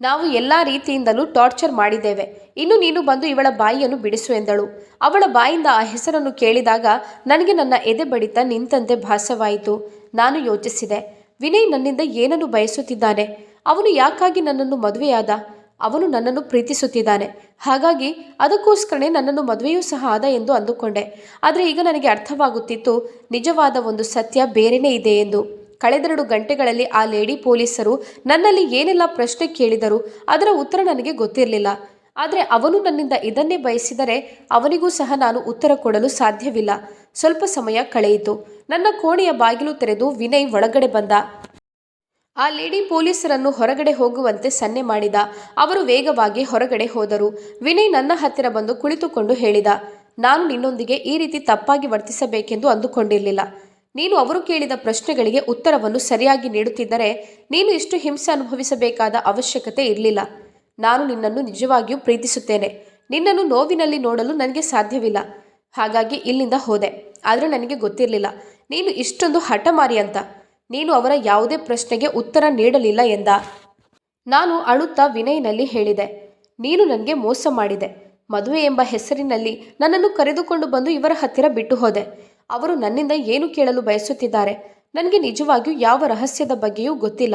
ನಾವು ಎಲ್ಲ ರೀತಿಯಿಂದಲೂ ಟಾರ್ಚರ್ ಮಾಡಿದ್ದೇವೆ. ಇನ್ನು ನೀನು ಬಂದು ಇವಳ ಬಾಯಿಯನ್ನು ಬಿಡಿಸು ಎಂದಳು. ಅವಳ ಬಾಯಿಂದ ಆ ಹೆಸರನ್ನು ಕೇಳಿದಾಗ ನನಗೆ ನನ್ನ ಎದೆ ಬಡಿತ ನಿಂತಂತೆ ಭಾಸವಾಯಿತು. ನಾನು ಯೋಚಿಸಿದೆ, ವಿನಯ್ ನನ್ನಿಂದ ಏನನ್ನು ಬಯಸುತ್ತಿದ್ದಾನೆ? ಅವನು ಯಾಕಾಗಿ ನನ್ನನ್ನು ಮದುವೆಯಾದ? ಅವನು ನನ್ನನ್ನು ಪ್ರೀತಿಸುತ್ತಿದ್ದಾನೆ. ಹಾಗಾಗಿ ಅದಕ್ಕೋಸ್ಕರನೇ ನನ್ನನ್ನು ಮದುವೆಯೂ ಸಹ ಆದ ಎಂದು ಅಂದುಕೊಂಡೆ. ಆದರೆ ಈಗ ನನಗೆ ಅರ್ಥವಾಗುತ್ತಿತ್ತು, ನಿಜವಾದ ಒಂದು ಸತ್ಯ ಬೇರೆಯೇ ಇದೆ ಎಂದು. ಕಳೆದೆರಡು ಗಂಟೆಗಳಲ್ಲಿ ಆ ಲೇಡಿ ಪೊಲೀಸರು ನನ್ನಲ್ಲಿ ಏನೆಲ್ಲ ಪ್ರಶ್ನೆ ಕೇಳಿದರು ಅದರ ಉತ್ತರ ನನಗೆ ಗೊತ್ತಿರಲಿಲ್ಲ. ಆದರೆ ಅವನು ನನ್ನಿಂದ ಇದನ್ನೇ ಬಯಸಿದರೆ ಅವನಿಗೂ ಸಹ ನಾನು ಉತ್ತರ ಕೊಡಲು ಸಾಧ್ಯವಿಲ್ಲ. ಸ್ವಲ್ಪ ಸಮಯ ಕಳೆಯಿತು. ನನ್ನ ಕೋಣೆಯ ಬಾಗಿಲು ತೆರೆದು ವಿನಯ್ ಒಳಗಡೆ ಬಂದ. ಆ ಲೇಡಿ ಪೊಲೀಸರನ್ನು ಹೊರಗಡೆ ಹೋಗುವಂತೆ ಸನ್ನೆ ಮಾಡಿದ. ಅವರು ವೇಗವಾಗಿ ಹೊರಗಡೆ ಹೋದರು. ವಿನಯ್ ನನ್ನ ಹತ್ತಿರ ಬಂದು ಕುಳಿತುಕೊಂಡು ಹೇಳಿದ, ನಾನು ನಿನ್ನೊಂದಿಗೆ ಈ ರೀತಿ ತಪ್ಪಾಗಿ ವರ್ತಿಸಬೇಕೆಂದು ಅಂದುಕೊಂಡಿರಲಿಲ್ಲ. ನೀನು ಅವರು ಕೇಳಿದ ಪ್ರಶ್ನೆಗಳಿಗೆ ಉತ್ತರವನ್ನು ಸರಿಯಾಗಿ ನೀಡುತ್ತಿದ್ದರೆ ನೀನು ಇಷ್ಟು ಹಿಂಸೆ ಅನುಭವಿಸಬೇಕಾದ ಅವಶ್ಯಕತೆ ಇರಲಿಲ್ಲ. ನಾನು ನಿನ್ನನ್ನು ನಿಜವಾಗಿಯೂ ಪ್ರೀತಿಸುತ್ತೇನೆ. ನಿನ್ನನ್ನು ನೋವಿನಲ್ಲಿ ನೋಡಲು ನನಗೆ ಸಾಧ್ಯವಿಲ್ಲ. ಹಾಗಾಗಿ ಇಲ್ಲಿಂದ ಹೋದೆ. ಆದರೆ ನನಗೆ ಗೊತ್ತಿರಲಿಲ್ಲ. ನೀನು ಇಷ್ಟೊಂದು ಹಠಮಾರಿ ಅಂತ. ನೀನು ಅವರ ಯಾವುದೇ ಪ್ರಶ್ನೆಗೆ ಉತ್ತರ ನೀಡಲಿಲ್ಲ ಎಂದ. ನಾನು ಅಳುತ್ತಾ ವಿನಯ್ನಲ್ಲಿ ಹೇಳಿದೆ. ನೀನು ನನಗೆ ಮೋಸ ಮಾಡಿದೆ. ಮದುವೆ ಎಂಬ ಹೆಸರಿನಲ್ಲಿ ನನ್ನನ್ನು ಕರೆದುಕೊಂಡು ಬಂದು ಇವರ ಹತ್ತಿರ ಬಿಟ್ಟು ಹೋದೆ. ಅವರು ನನ್ನಿಂದ ಏನು ಕೇಳಲು ಬಯಸುತ್ತಿದ್ದಾರೆ? ನನಗೆ ನಿಜವಾಗಿಯೂ ಯಾವ ರಹಸ್ಯದ ಬಗ್ಗೆಯೂ ಗೊತ್ತಿಲ್ಲ.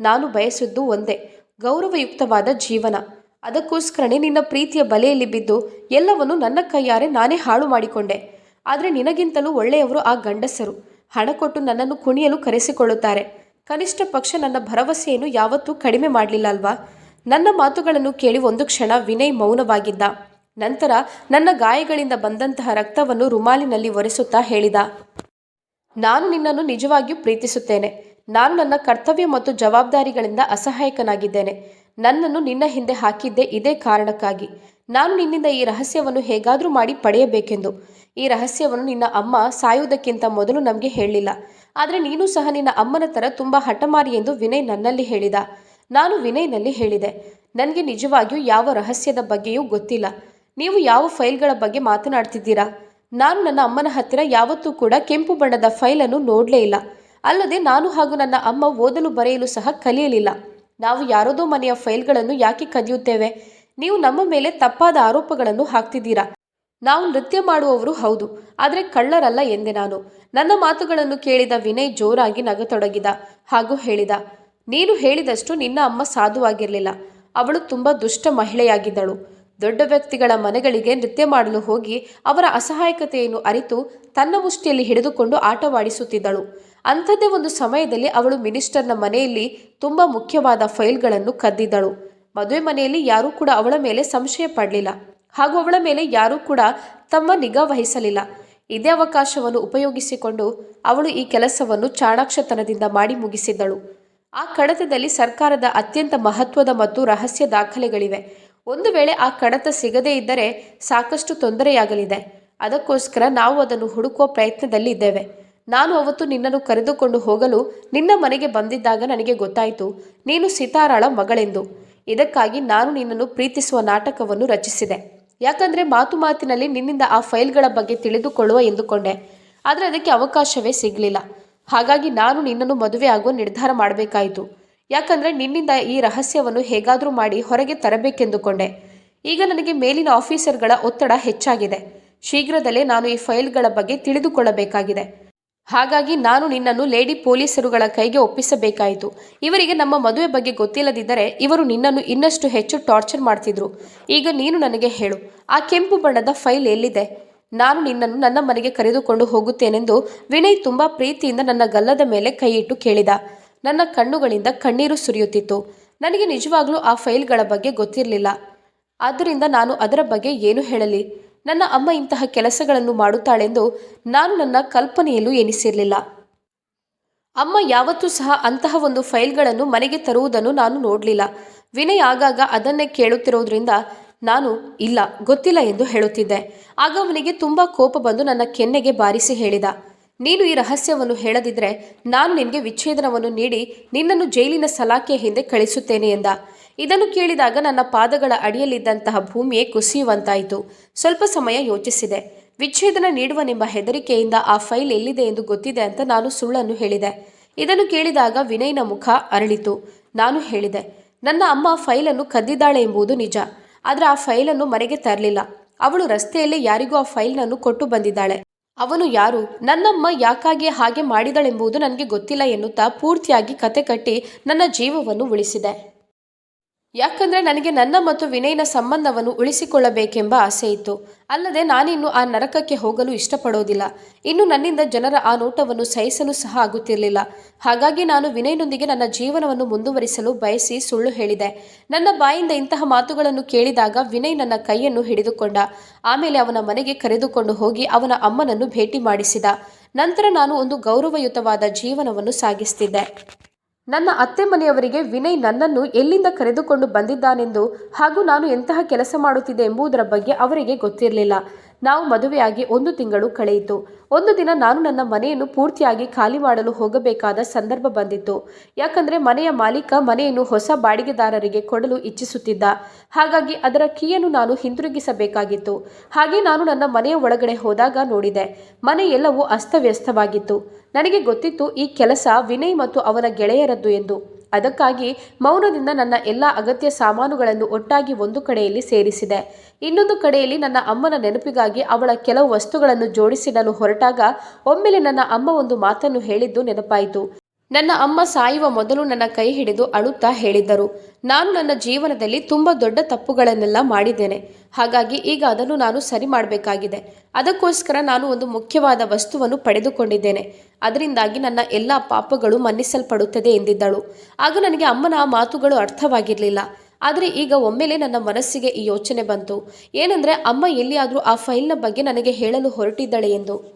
ನಾನು ಬಯಸಿದ್ದು ಒಂದೇ, ಗೌರವಯುಕ್ತವಾದ ಜೀವನ. ಅದಕ್ಕೋಸ್ಕರನೇ ನಿನ್ನ ಪ್ರೀತಿಯ ಬಲೆಯಲ್ಲಿ ಬಿದ್ದು ಎಲ್ಲವನ್ನು ನನ್ನ ಕೈಯಾರೆ ನಾನೇ ಹಾಳು ಮಾಡಿಕೊಂಡೆ. ಆದರೆ ನಿನಗಿಂತಲೂ ಒಳ್ಳೆಯವರು ಆ ಗಂಡಸರು. ಹಣ ಕೊಟ್ಟು ನನ್ನನ್ನು ಕುಣಿಯಲು ಕರೆಸಿಕೊಳ್ಳುತ್ತಾರೆ. ಕನಿಷ್ಠ ಪಕ್ಷ ನನ್ನ ಭರವಸೆಯನ್ನು ಯಾವತ್ತೂ ಕಡಿಮೆ ಮಾಡಲಿಲ್ಲ ಅಲ್ವಾ? ನನ್ನ ಮಾತುಗಳನ್ನು ಕೇಳಿ ಒಂದು ಕ್ಷಣ ವಿನಯ್ ಮೌನವಾಗಿದ್ದ. ನಂತರ ನನ್ನ ಗಾಯಗಳಿಂದ ಬಂದಂತಹ ರಕ್ತವನ್ನು ರುಮಾಲಿನಲ್ಲಿ ಒರೆಸುತ್ತಾ ಹೇಳಿದ, ನಾನು ನಿನ್ನನ್ನು ನಿಜವಾಗಿಯೂ ಪ್ರೀತಿಸುತ್ತೇನೆ. ನಾನು ನನ್ನ ಕರ್ತವ್ಯ ಮತ್ತು ಜವಾಬ್ದಾರಿಗಳಿಂದ ಅಸಹಾಯಕನಾಗಿದ್ದೇನೆ. ನನ್ನನ್ನು ನಿನ್ನ ಹಿಂದೆ ಹಾಕಿದ್ದೆ ಇದೇ ಕಾರಣಕ್ಕಾಗಿ. ನಾನು ನಿನ್ನಿಂದ ಈ ರಹಸ್ಯವನ್ನು ಹೇಗಾದರೂ ಮಾಡಿ ಪಡೆಯಬೇಕೆಂದು. ಈ ರಹಸ್ಯವನ್ನು ನಿನ್ನ ಅಮ್ಮ ಸಾಯುವುದಕ್ಕಿಂತ ಮೊದಲು ನಮಗೆ ಹೇಳಿಲ್ಲ. ಆದರೆ ನೀನು ಸಹ ನಿನ್ನ ಅಮ್ಮನ ಥರ ತುಂಬ ಹಠಮಾರಿ ಎಂದು ವಿನಯ್ ನನ್ನಲ್ಲಿ ಹೇಳಿದ. ನಾನು ವಿನಯ್ನಲ್ಲಿ ಹೇಳಿದೆ, ನನಗೆ ನಿಜವಾಗಿಯೂ ಯಾವ ರಹಸ್ಯದ ಬಗ್ಗೆಯೂ ಗೊತ್ತಿಲ್ಲ. ನೀವು ಯಾವ ಫೈಲ್ಗಳ ಬಗ್ಗೆ ಮಾತನಾಡ್ತಿದ್ದೀರಾ? ನಾನು ನನ್ನ ಅಮ್ಮನ ಹತ್ತಿರ ಯಾವತ್ತೂ ಕೂಡ ಕೆಂಪು ಬಣ್ಣದ ಫೈಲನ್ನು ನೋಡಲೇ ಇಲ್ಲ. ಅಲ್ಲದೆ ನಾನು ಹಾಗೂ ನನ್ನ ಅಮ್ಮ ಓದಲು ಬರೆಯಲು ಸಹ ಕಲಿಯಲಿಲ್ಲ. ನಾವು ಯಾರದೋ ಮನೆಯ ಫೈಲ್ಗಳನ್ನು ಯಾಕೆ ಕದಿಯುತ್ತೇವೆ? ನೀವು ನಮ್ಮ ಮೇಲೆ ತಪ್ಪಾದ ಆರೋಪಗಳನ್ನು ಹಾಕ್ತಿದ್ದೀರಾ? ನಾವು ನೃತ್ಯ ಮಾಡುವವರು ಹೌದು, ಆದರೆ ಕಳ್ಳರಲ್ಲ ಎಂದೆ ನಾನು. ನನ್ನ ಮಾತುಗಳನ್ನು ಕೇಳಿದ ವಿನಯ್ ಜೋರಾಗಿ ನಗತೊಡಗಿದ ಹಾಗೂ ಹೇಳಿದ, ನೀನು ಹೇಳಿದಷ್ಟು ನಿನ್ನ ಅಮ್ಮ ಸಾಧುವಾಗಿರಲಿಲ್ಲ. ಅವಳು ತುಂಬ ದುಷ್ಟ ಮಹಿಳೆಯಾಗಿದ್ದಳು. ದೊಡ್ಡ ವ್ಯಕ್ತಿಗಳ ಮನೆಗಳಿಗೆ ನೃತ್ಯ ಮಾಡಲು ಹೋಗಿ ಅವರ ಅಸಹಾಯಕತೆಯನ್ನು ಅರಿತು ತನ್ನ ಮುಷ್ಟಿಯಲ್ಲಿ ಹಿಡಿದುಕೊಂಡು ಆಟವಾಡಿಸುತ್ತಿದ್ದಳು. ಅಂಥದ್ದೇ ಒಂದು ಸಮಯದಲ್ಲಿ ಅವಳು ಮಿನಿಸ್ಟರ್ನ ಮನೆಯಲ್ಲಿ ತುಂಬ ಮುಖ್ಯವಾದ ಫೈಲ್ಗಳನ್ನು ಕದ್ದಿದ್ದಳು. ಮದುವೆ ಮನೆಯಲ್ಲಿ ಯಾರೂ ಕೂಡ ಅವಳ ಮೇಲೆ ಸಂಶಯ ಪಡಲಿಲ್ಲ. ಹಾಗೂ ಅವಳ ಮೇಲೆ ಯಾರೂ ಕೂಡ ತಮ್ಮ ನಿಗಾ ವಹಿಸಲಿಲ್ಲ. ಇದೇ ಅವಕಾಶವನ್ನು ಉಪಯೋಗಿಸಿಕೊಂಡು ಅವಳು ಈ ಕೆಲಸವನ್ನು ಚಾಣಾಕ್ಷತನದಿಂದ ಮಾಡಿ ಮುಗಿಸಿದ್ದಳು. ಆ ಕಡತದಲ್ಲಿ ಸರ್ಕಾರದ ಅತ್ಯಂತ ಮಹತ್ವದ ಮತ್ತು ರಹಸ್ಯ ದಾಖಲೆಗಳಿವೆ. ಒಂದು ವೇಳೆ ಆ ಕಡತ ಸಿಗದೇ ಇದ್ದರೆ ಸಾಕಷ್ಟು ತೊಂದರೆಯಾಗಲಿದೆ. ಅದಕ್ಕೋಸ್ಕರ ನಾವು ಅದನ್ನು ಹುಡುಕುವ ಪ್ರಯತ್ನದಲ್ಲಿ ಇದ್ದೇವೆ. ನಾನು ಅವತ್ತು ನಿನ್ನನ್ನು ಕರೆದುಕೊಂಡು ಹೋಗಲು ನಿನ್ನ ಮನೆಗೆ ಬಂದಿದ್ದಾಗ ನನಗೆ ಗೊತ್ತಾಯಿತು. ನೀನು ಸಿತಾರಾಳ ಮಗಳೆಂದು. ಇದಕ್ಕಾಗಿ ನಾನು ನಿನ್ನನ್ನು ಪ್ರೀತಿಸುವ ನಾಟಕವನ್ನು ರಚಿಸಿದೆ. ಯಾಕಂದರೆ ಮಾತು ಮಾತಿನಲ್ಲಿ ನಿನ್ನಿಂದ ಆ ಫೈಲ್ಗಳ ಬಗ್ಗೆ ತಿಳಿದುಕೊಳ್ಳುವ ಎಂದುಕೊಂಡೆ. ಆದರೆ ಅದಕ್ಕೆ ಅವಕಾಶವೇ ಸಿಗಲಿಲ್ಲ. ಹಾಗಾಗಿ ನಾನು ನಿನ್ನನ್ನು ಮದುವೆ ಆಗುವ ನಿರ್ಧಾರ ಮಾಡಬೇಕಾಯಿತು. ಯಾಕಂದರೆ ನಿನ್ನಿಂದ ಈ ರಹಸ್ಯವನ್ನು ಹೇಗಾದರೂ ಮಾಡಿ ಹೊರಗೆ ತರಬೇಕೆಂದುಕೊಂಡೆ. ಈಗ ನನಗೆ ಮೇಲಿನ ಆಫೀಸರ್ಗಳ ಒತ್ತಡ ಹೆಚ್ಚಾಗಿದೆ. ಶೀಘ್ರದಲ್ಲೇ ನಾನು ಈ ಫೈಲ್ಗಳ ಬಗ್ಗೆ ತಿಳಿದುಕೊಳ್ಳಬೇಕಾಗಿದೆ. ಹಾಗಾಗಿ ನಾನು ನಿನ್ನನ್ನು ಲೇಡಿ ಪೊಲೀಸರುಗಳ ಕೈಗೆ ಒಪ್ಪಿಸಬೇಕಾಯಿತು. ಇವರಿಗೆ ನಮ್ಮ ಮದುವೆ ಬಗ್ಗೆ ಗೊತ್ತಿಲ್ಲದಿದ್ದರೆ ಇವರು ನಿನ್ನನ್ನು ಇನ್ನಷ್ಟು ಹೆಚ್ಚು ಟಾರ್ಚರ್ ಮಾಡ್ತಿದ್ರು. ಈಗ ನೀನು ನನಗೆ ಹೇಳು, ಆ ಕೆಂಪು ಬಣ್ಣದ ಫೈಲ್ ಎಲ್ಲಿದೆ? ನಾನು ನಿನ್ನನ್ನು ನನ್ನ ಮನೆಗೆ ಕರೆದುಕೊಂಡು ಹೋಗುತ್ತೇನೆಂದು ವಿನಯ್ ತುಂಬ ಪ್ರೀತಿಯಿಂದ ನನ್ನ ಗಲ್ಲದ ಮೇಲೆ ಕೈಯಿಟ್ಟು ಕೇಳಿದ. ನನ್ನ ಕಣ್ಣುಗಳಿಂದ ಕಣ್ಣೀರು ಸುರಿಯುತ್ತಿತ್ತು. ನನಗೆ ನಿಜವಾಗ್ಲೂ ಆ ಫೈಲ್ಗಳ ಬಗ್ಗೆ ಗೊತ್ತಿರಲಿಲ್ಲ. ಆದ್ದರಿಂದ ನಾನು ಅದರ ಬಗ್ಗೆ ಏನು ಹೇಳಲಿ? ನನ್ನ ಅಮ್ಮ ಇಂತಹ ಕೆಲಸಗಳನ್ನು ಮಾಡುತ್ತಾಳೆಂದು ನಾನು ನನ್ನ ಕಲ್ಪನೆಯಲ್ಲೂ ಎನಿಸಿರಲಿಲ್ಲ. ಅಮ್ಮ ಯಾವತ್ತೂ ಸಹ ಅಂತಹ ಒಂದು ಫೈಲ್ಗಳನ್ನು ಮನೆಗೆ ತರುವುದನ್ನು ನಾನು ನೋಡಲಿಲ್ಲ. ವಿನಯ್ ಆಗಾಗ ಅದನ್ನೇ ಕೇಳುತ್ತಿರೋದ್ರಿಂದ ನಾನು, ಇಲ್ಲ, ಗೊತ್ತಿಲ್ಲ ಎಂದು ಹೇಳುತ್ತಿದ್ದೆ. ಆಗ ಅವನಿಗೆ ತುಂಬ ಕೋಪ ಬಂದು ನನ್ನ ಕೆನ್ನೆಗೆ ಬಾರಿಸಿ ಹೇಳಿದ. ನೀನು ಈ ರಹಸ್ಯವನ್ನು ಹೇಳದಿದ್ರೆ ನಾನು ನಿನಗೆ ವಿಚ್ಛೇದನವನ್ನು ನೀಡಿ ನಿನ್ನನ್ನು ಜೈಲಿನ ಸಲಾಖೆಯ ಹಿಂದೆ ಕಳಿಸುತ್ತೇನೆ ಎಂದ. ಇದನ್ನು ಕೇಳಿದಾಗ ನನ್ನ ಪಾದಗಳ ಅಡಿಯಲ್ಲಿದ್ದಂತಹ ಭೂಮಿಯೇ ಕುಸಿಯುವಂತಾಯಿತು. ಸ್ವಲ್ಪ ಸಮಯ ಯೋಚಿಸಿದೆ. ವಿಚ್ಛೇದನ ನೀಡುವನೆಂಬ ಹೆದರಿಕೆಯಿಂದ ಆ ಫೈಲ್ ಎಲ್ಲಿದೆ ಎಂದು ಗೊತ್ತಿದೆ ಅಂತ ನಾನು ಸುಳ್ಳನ್ನು ಹೇಳಿದೆ. ಇದನ್ನು ಕೇಳಿದಾಗ ವಿನಯ್ನ ಮುಖ ಅರಳಿತು. ನಾನು ಹೇಳಿದೆ, ನನ್ನ ಅಮ್ಮ ಫೈಲನ್ನು ಕದ್ದಿದ್ದಾಳೆ ಎಂಬುದು ನಿಜ. ಆದರೆ ಆ ಫೈಲನ್ನು ಮನೆಗೆ ತರಲಿಲ್ಲ. ಅವಳು ರಸ್ತೆಯಲ್ಲೇ ಯಾರಿಗೂ ಆ ಫೈಲ್ನನ್ನು ಕೊಟ್ಟು ಬಂದಿದ್ದಾಳೆ. ಅವನು ಯಾರು? ನನ್ನಮ್ಮ ಯಾಕಾಗಿ ಹಾಗೆ ಮಾಡಿದಳೆಂಬುದು ನನಗೆ ಗೊತ್ತಿಲ್ಲ ಎನ್ನುತ್ತಾ ಪೂರ್ತಿಯಾಗಿ ಕತೆ ಕಟ್ಟಿ ನನ್ನ ಜೀವವನ್ನು ಉಳಿಸಿದೆ. ಯಾಕಂದ್ರೆ ನನಗೆ ನನ್ನ ಮತ್ತು ವಿನಯ್ನ ಸಂಬಂಧವನ್ನು ಉಳಿಸಿಕೊಳ್ಳಬೇಕೆಂಬ ಆಸೆ ಇತ್ತು. ಅಲ್ಲದೆ ನಾನಿನ್ನು ಆ ನರಕಕ್ಕೆ ಹೋಗಲು ಇಷ್ಟಪಡೋದಿಲ್ಲ. ಇನ್ನು ನನ್ನಿಂದ ಜನರ ಆ ನೋಟವನ್ನು ಸಹಿಸಲು ಸಹ ಆಗುತ್ತಿರಲಿಲ್ಲ. ಹಾಗಾಗಿ ನಾನು ವಿನಯ್ನೊಂದಿಗೆ ನನ್ನ ಜೀವನವನ್ನು ಮುಂದುವರಿಸಲು ಬಯಸಿ ಸುಳ್ಳು ಹೇಳಿದೆ. ನನ್ನ ಬಾಯಿಂದ ಇಂತಹ ಮಾತುಗಳನ್ನು ಕೇಳಿದಾಗ ವಿನಯ್ ನನ್ನ ಕೈಯನ್ನು ಹಿಡಿದುಕೊಂಡ. ಆಮೇಲೆ ಅವನ ಮನೆಗೆ ಕರೆದುಕೊಂಡು ಹೋಗಿ ಅವನ ಅಮ್ಮನನ್ನು ಭೇಟಿ ಮಾಡಿಸಿದ. ನಂತರ ನಾನು ಒಂದು ಗೌರವಯುತವಾದ ಜೀವನವನ್ನು ಸಾಗಿಸ್ತಿದ್ದೆ. ನನ್ನ ಅತ್ತೆ ಮನೆಯವರಿಗೆ ವಿನಯ್ ನನ್ನನ್ನು ಎಲ್ಲಿಂದ ಕರೆದುಕೊಂಡು ಬಂದಿದ್ದಾನೆಂದು ಹಾಗೂ ನಾನು ಎಂತಹ ಕೆಲಸ ಮಾಡುತ್ತಿದೆ ಎಂಬುದರ ಬಗ್ಗೆ ಅವರಿಗೆ ಗೊತ್ತಿರಲಿಲ್ಲ. ನಾವು ಮದುವೆಯಾಗಿ ಒಂದು ತಿಂಗಳು ಕಳೆಯಿತು. ಒಂದು ದಿನ ನಾನು ನನ್ನ ಮನೆಯನ್ನು ಪೂರ್ತಿಯಾಗಿ ಖಾಲಿ ಮಾಡಲು ಹೋಗಬೇಕಾದ ಸಂದರ್ಭ ಬಂದಿತ್ತು. ಯಾಕಂದ್ರೆ ಮನೆಯ ಮಾಲೀಕ ಮನೆಯನ್ನು ಹೊಸ ಬಾಡಿಗೆದಾರರಿಗೆ ಕೊಡಲು ಇಚ್ಛಿಸುತ್ತಿದ್ದ. ಹಾಗಾಗಿ ಅದರ ಕೀಯನ್ನು ನಾನು ಹಿಂದಿರುಗಿಸಬೇಕಾಗಿತ್ತು. ಹಾಗೆ ನಾನು ನನ್ನ ಮನೆಯ ಒಳಗಡೆ ಹೋದಾಗ ನೋಡಿದೆ. ಮನೆ ಎಲ್ಲವೂ ಅಸ್ತವ್ಯಸ್ತವಾಗಿತ್ತು. ನನಗೆ ಗೊತ್ತಿತ್ತು ಈ ಕೆಲಸ ವಿನಯ್ ಮತ್ತು ಅವನ ಗೆಳೆಯರದ್ದು ಎಂದು. ಅದಕ್ಕಾಗಿ ಮೌನದಿಂದ ನನ್ನ ಎಲ್ಲ ಅಗತ್ಯ ಸಾಮಾನುಗಳನ್ನು ಒಟ್ಟಾಗಿ ಒಂದು ಕಡೆಯಲ್ಲಿ ಸೇರಿಸಿದೆ. ಇನ್ನೊಂದು ಕಡೆಯಲ್ಲಿ ನನ್ನ ಅಮ್ಮನ ನೆನಪಿಗಾಗಿ ಅವಳ ಕೆಲವು ವಸ್ತುಗಳನ್ನು ಜೋಡಿಸಿಡಲು ಹೊರಟಾಗ ಒಮ್ಮೆಲೆ ನನ್ನ ಅಮ್ಮ ಒಂದು ಮಾತನ್ನು ಹೇಳಿದ್ದು ನೆನಪಾಯಿತು. ನನ್ನ ಅಮ್ಮ ಸಾಯುವ ಮೊದಲು ನನ್ನ ಕೈ ಹಿಡಿದು ಅಳುತ್ತಾ ಹೇಳಿದ್ದರು. ನಾನು ನನ್ನ ಜೀವನದಲ್ಲಿ ತುಂಬ ದೊಡ್ಡ ತಪ್ಪುಗಳನ್ನೆಲ್ಲ ಮಾಡಿದ್ದೇನೆ. ಹಾಗಾಗಿ ಈಗ ಅದನ್ನು ನಾನು ಸರಿ ಮಾಡಬೇಕಾಗಿದೆ. ಅದಕ್ಕೋಸ್ಕರ ನಾನು ಒಂದು ಮುಖ್ಯವಾದ ವಸ್ತುವನ್ನು ಪಡೆದುಕೊಂಡಿದ್ದೇನೆ. ಅದರಿಂದಾಗಿ ನನ್ನ ಎಲ್ಲ ಪಾಪಗಳು ಮನ್ನಿಸಲ್ಪಡುತ್ತದೆ ಎಂದಿದ್ದಳು. ಆಗ ನನಗೆ ಅಮ್ಮನ ಮಾತುಗಳು ಅರ್ಥವಾಗಿರಲಿಲ್ಲ. ಆದರೆ ಈಗ ಒಮ್ಮೆಲೆ ನನ್ನ ಮನಸ್ಸಿಗೆ ಈ ಯೋಚನೆ ಬಂತು. ಏನೆಂದರೆ ಅಮ್ಮ ಎಲ್ಲಿಯಾದರೂ ಆ ಫೈಲ್ನ ಬಗ್ಗೆ ನನಗೆ ಹೇಳಲು ಹೊರಟಿದ್ದಾಳೆ ಎಂದು.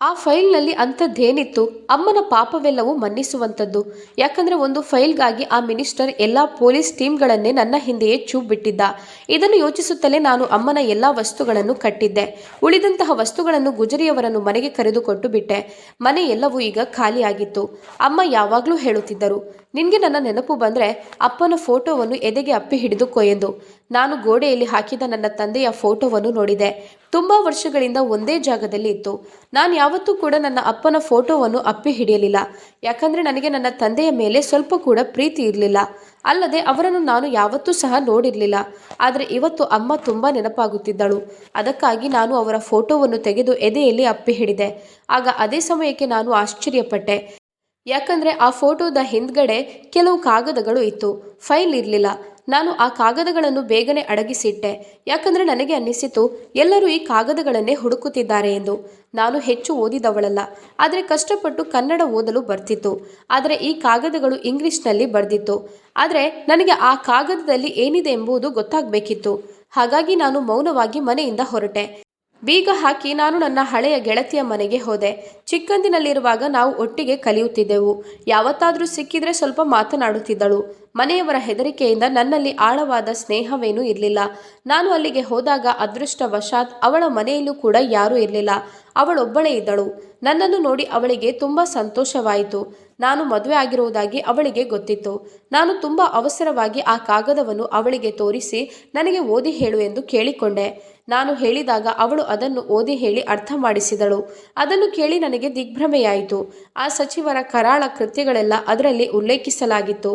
ಆ ಫೈಲ್ನಲ್ಲಿ ಅಂಥದ್ದೇನಿತ್ತು ಅಮ್ಮನ ಪಾಪವೆಲ್ಲವೂ ಮನ್ನಿಸುವಂಥದ್ದು. ಯಾಕಂದರೆ ಒಂದು ಫೈಲ್ಗಾಗಿ ಆ ಮಿನಿಸ್ಟರ್ ಎಲ್ಲ ಪೊಲೀಸ್ ಟೀಮ್ಗಳನ್ನೇ ನನ್ನ ಹಿಂದೆಯೇ ಬಿಟ್ಟಿದ್ದ. ಇದನ್ನು ಯೋಚಿಸುತ್ತಲೇ ನಾನು ಅಮ್ಮನ ಎಲ್ಲ ವಸ್ತುಗಳನ್ನು ಕಟ್ಟಿದ್ದೆ. ಉಳಿದಂತಹ ವಸ್ತುಗಳನ್ನು ಗುಜರಿಯವರನ್ನು ಮನೆಗೆ ಕರೆದುಕೊಟ್ಟು ಬಿಟ್ಟೆ. ಮನೆ ಎಲ್ಲವೂ ಈಗ ಖಾಲಿಯಾಗಿತ್ತು. ಅಮ್ಮ ಯಾವಾಗಲೂ ಹೇಳುತ್ತಿದ್ದರು ನಿನಗೆ ನನ್ನ ನೆನಪು ಬಂದರೆ ಅಪ್ಪನ ಫೋಟೋವನ್ನು ಎದೆಗೆ ಅಪ್ಪಿ ಹಿಡಿದುಕೋ ಎಂದು ನಾನು ಗೋಡೆಯಲ್ಲಿ ಹಾಕಿದ ನನ್ನ ತಂದೆಯ ಫೋಟೋವನ್ನು ನೋಡಿದೆ. ತುಂಬ ವರ್ಷಗಳಿಂದ ಒಂದೇ ಜಾಗದಲ್ಲಿ ಇತ್ತು. ನಾನು ಯಾವತ್ತೂ ಕೂಡ ನನ್ನ ಅಪ್ಪನ ಫೋಟೋವನ್ನು ಅಪ್ಪಿ ಹಿಡಿಯಲಿಲ್ಲ. ಯಾಕಂದರೆ ನನಗೆ ನನ್ನ ತಂದೆಯ ಮೇಲೆ ಸ್ವಲ್ಪ ಕೂಡ ಪ್ರೀತಿ ಇರಲಿಲ್ಲ. ಅಲ್ಲದೆ ಅವರನ್ನು ನಾನು ಯಾವತ್ತೂ ಸಹ ನೋಡಿರಲಿಲ್ಲ. ಆದರೆ ಇವತ್ತು ಅಮ್ಮ ತುಂಬ ನೆನಪಾಗುತ್ತಿದ್ದಳು. ಅದಕ್ಕಾಗಿ ನಾನು ಅವರ ಫೋಟೋವನ್ನು ತೆಗೆದು ಎದೆಯಲ್ಲಿ ಅಪ್ಪಿ ಹಿಡಿದೆ. ಆಗ ಅದೇ ಸಮಯಕ್ಕೆ ನಾನು ಆಶ್ಚರ್ಯಪಟ್ಟೆ. ಯಾಕಂದ್ರೆ ಆ ಫೋಟೋದ ಹಿಂದ್ಗಡೆ ಕೆಲವು ಕಾಗದಗಳು ಇತ್ತು. ಫೈಲ್ ಇರಲಿಲ್ಲ. ನಾನು ಆ ಕಾಗದಗಳನ್ನು ಬೇಗನೆ ಅಡಗಿಸಿಟ್ಟೆ. ಯಾಕಂದ್ರೆ ನನಗೆ ಅನ್ನಿಸಿತು, ಎಲ್ಲರೂ ಈ ಕಾಗದಗಳನ್ನೇ ಹುಡುಕುತ್ತಿದ್ದಾರೆ ಎಂದು. ನಾನು ಹೆಚ್ಚು ಓದಿದವಳಲ್ಲ. ಆದರೆ ಕಷ್ಟಪಟ್ಟು ಕನ್ನಡ ಓದಲು ಬರ್ತಿತ್ತು. ಆದರೆ ಈ ಕಾಗದಗಳು ಇಂಗ್ಲಿಷ್ನಲ್ಲಿ ಬರೆದಿತ್ತು. ಆದರೆ ನನಗೆ ಆ ಕಾಗದದಲ್ಲಿ ಏನಿದೆ ಎಂಬುದು ಗೊತ್ತಾಗಬೇಕಿತ್ತು. ಹಾಗಾಗಿ ನಾನು ಮೌನವಾಗಿ ಮನೆಯಿಂದ ಹೊರಟೆ. ಬೀಗ ಹಾಕಿ ನಾನು ನನ್ನ ಹಳೆಯ ಗೆಳತಿಯ ಮನೆಗೆ ಹೋದೆ. ಚಿಕ್ಕಂದಿನಲ್ಲಿರುವಾಗ ನಾವು ಒಟ್ಟಿಗೆ ಕಲಿಯುತ್ತಿದ್ದೆವು. ಯಾವತ್ತಾದರೂ ಸಿಕ್ಕಿದ್ರೆ ಸ್ವಲ್ಪ ಮಾತನಾಡುತ್ತಿದ್ದಳು. ಮನೆಯವರ ಹೆದರಿಕೆಯಿಂದ ನನ್ನಲ್ಲಿ ಆಳವಾದ ಸ್ನೇಹವೇನೂ ಇರಲಿಲ್ಲ. ನಾನು ಅಲ್ಲಿಗೆ ಹೋದಾಗ ಅದೃಷ್ಟವಶಾತ್ ಅವಳ ಮನೆಯಲ್ಲೂ ಕೂಡ ಯಾರೂ ಇರಲಿಲ್ಲ. ಅವಳೊಬ್ಬಳೇ ಇದ್ದಳು. ನನ್ನನ್ನು ನೋಡಿ ಅವಳಿಗೆ ತುಂಬ ಸಂತೋಷವಾಯಿತು. ನಾನು ಮದುವೆ ಆಗಿರುವುದಾಗಿ ಅವಳಿಗೆ ಗೊತ್ತಿತ್ತು. ನಾನು ತುಂಬ ಅವಸರವಾಗಿ ಆ ಕಾಗದವನ್ನು ಅವಳಿಗೆ ತೋರಿಸಿ ನನಗೆ ಓದಿ ಹೇಳು ಎಂದು ಕೇಳಿಕೊಂಡೆ. ನಾನು ಹೇಳಿದಾಗ ಅವಳು ಅದನ್ನು ಓದಿ ಹೇಳಿ ಅರ್ಥ ಮಾಡಿಸಿದಳು ಅದನ್ನು ಕೇಳಿ ನನಗೆ ದಿಗ್ಭ್ರಮೆಯಾಯಿತು. ಆ ಸಚಿವರ ಕರಾಳ ಕೃತ್ಯಗಳೆಲ್ಲ ಅದರಲ್ಲಿ ಉಲ್ಲೇಖಿಸಲಾಗಿತ್ತು.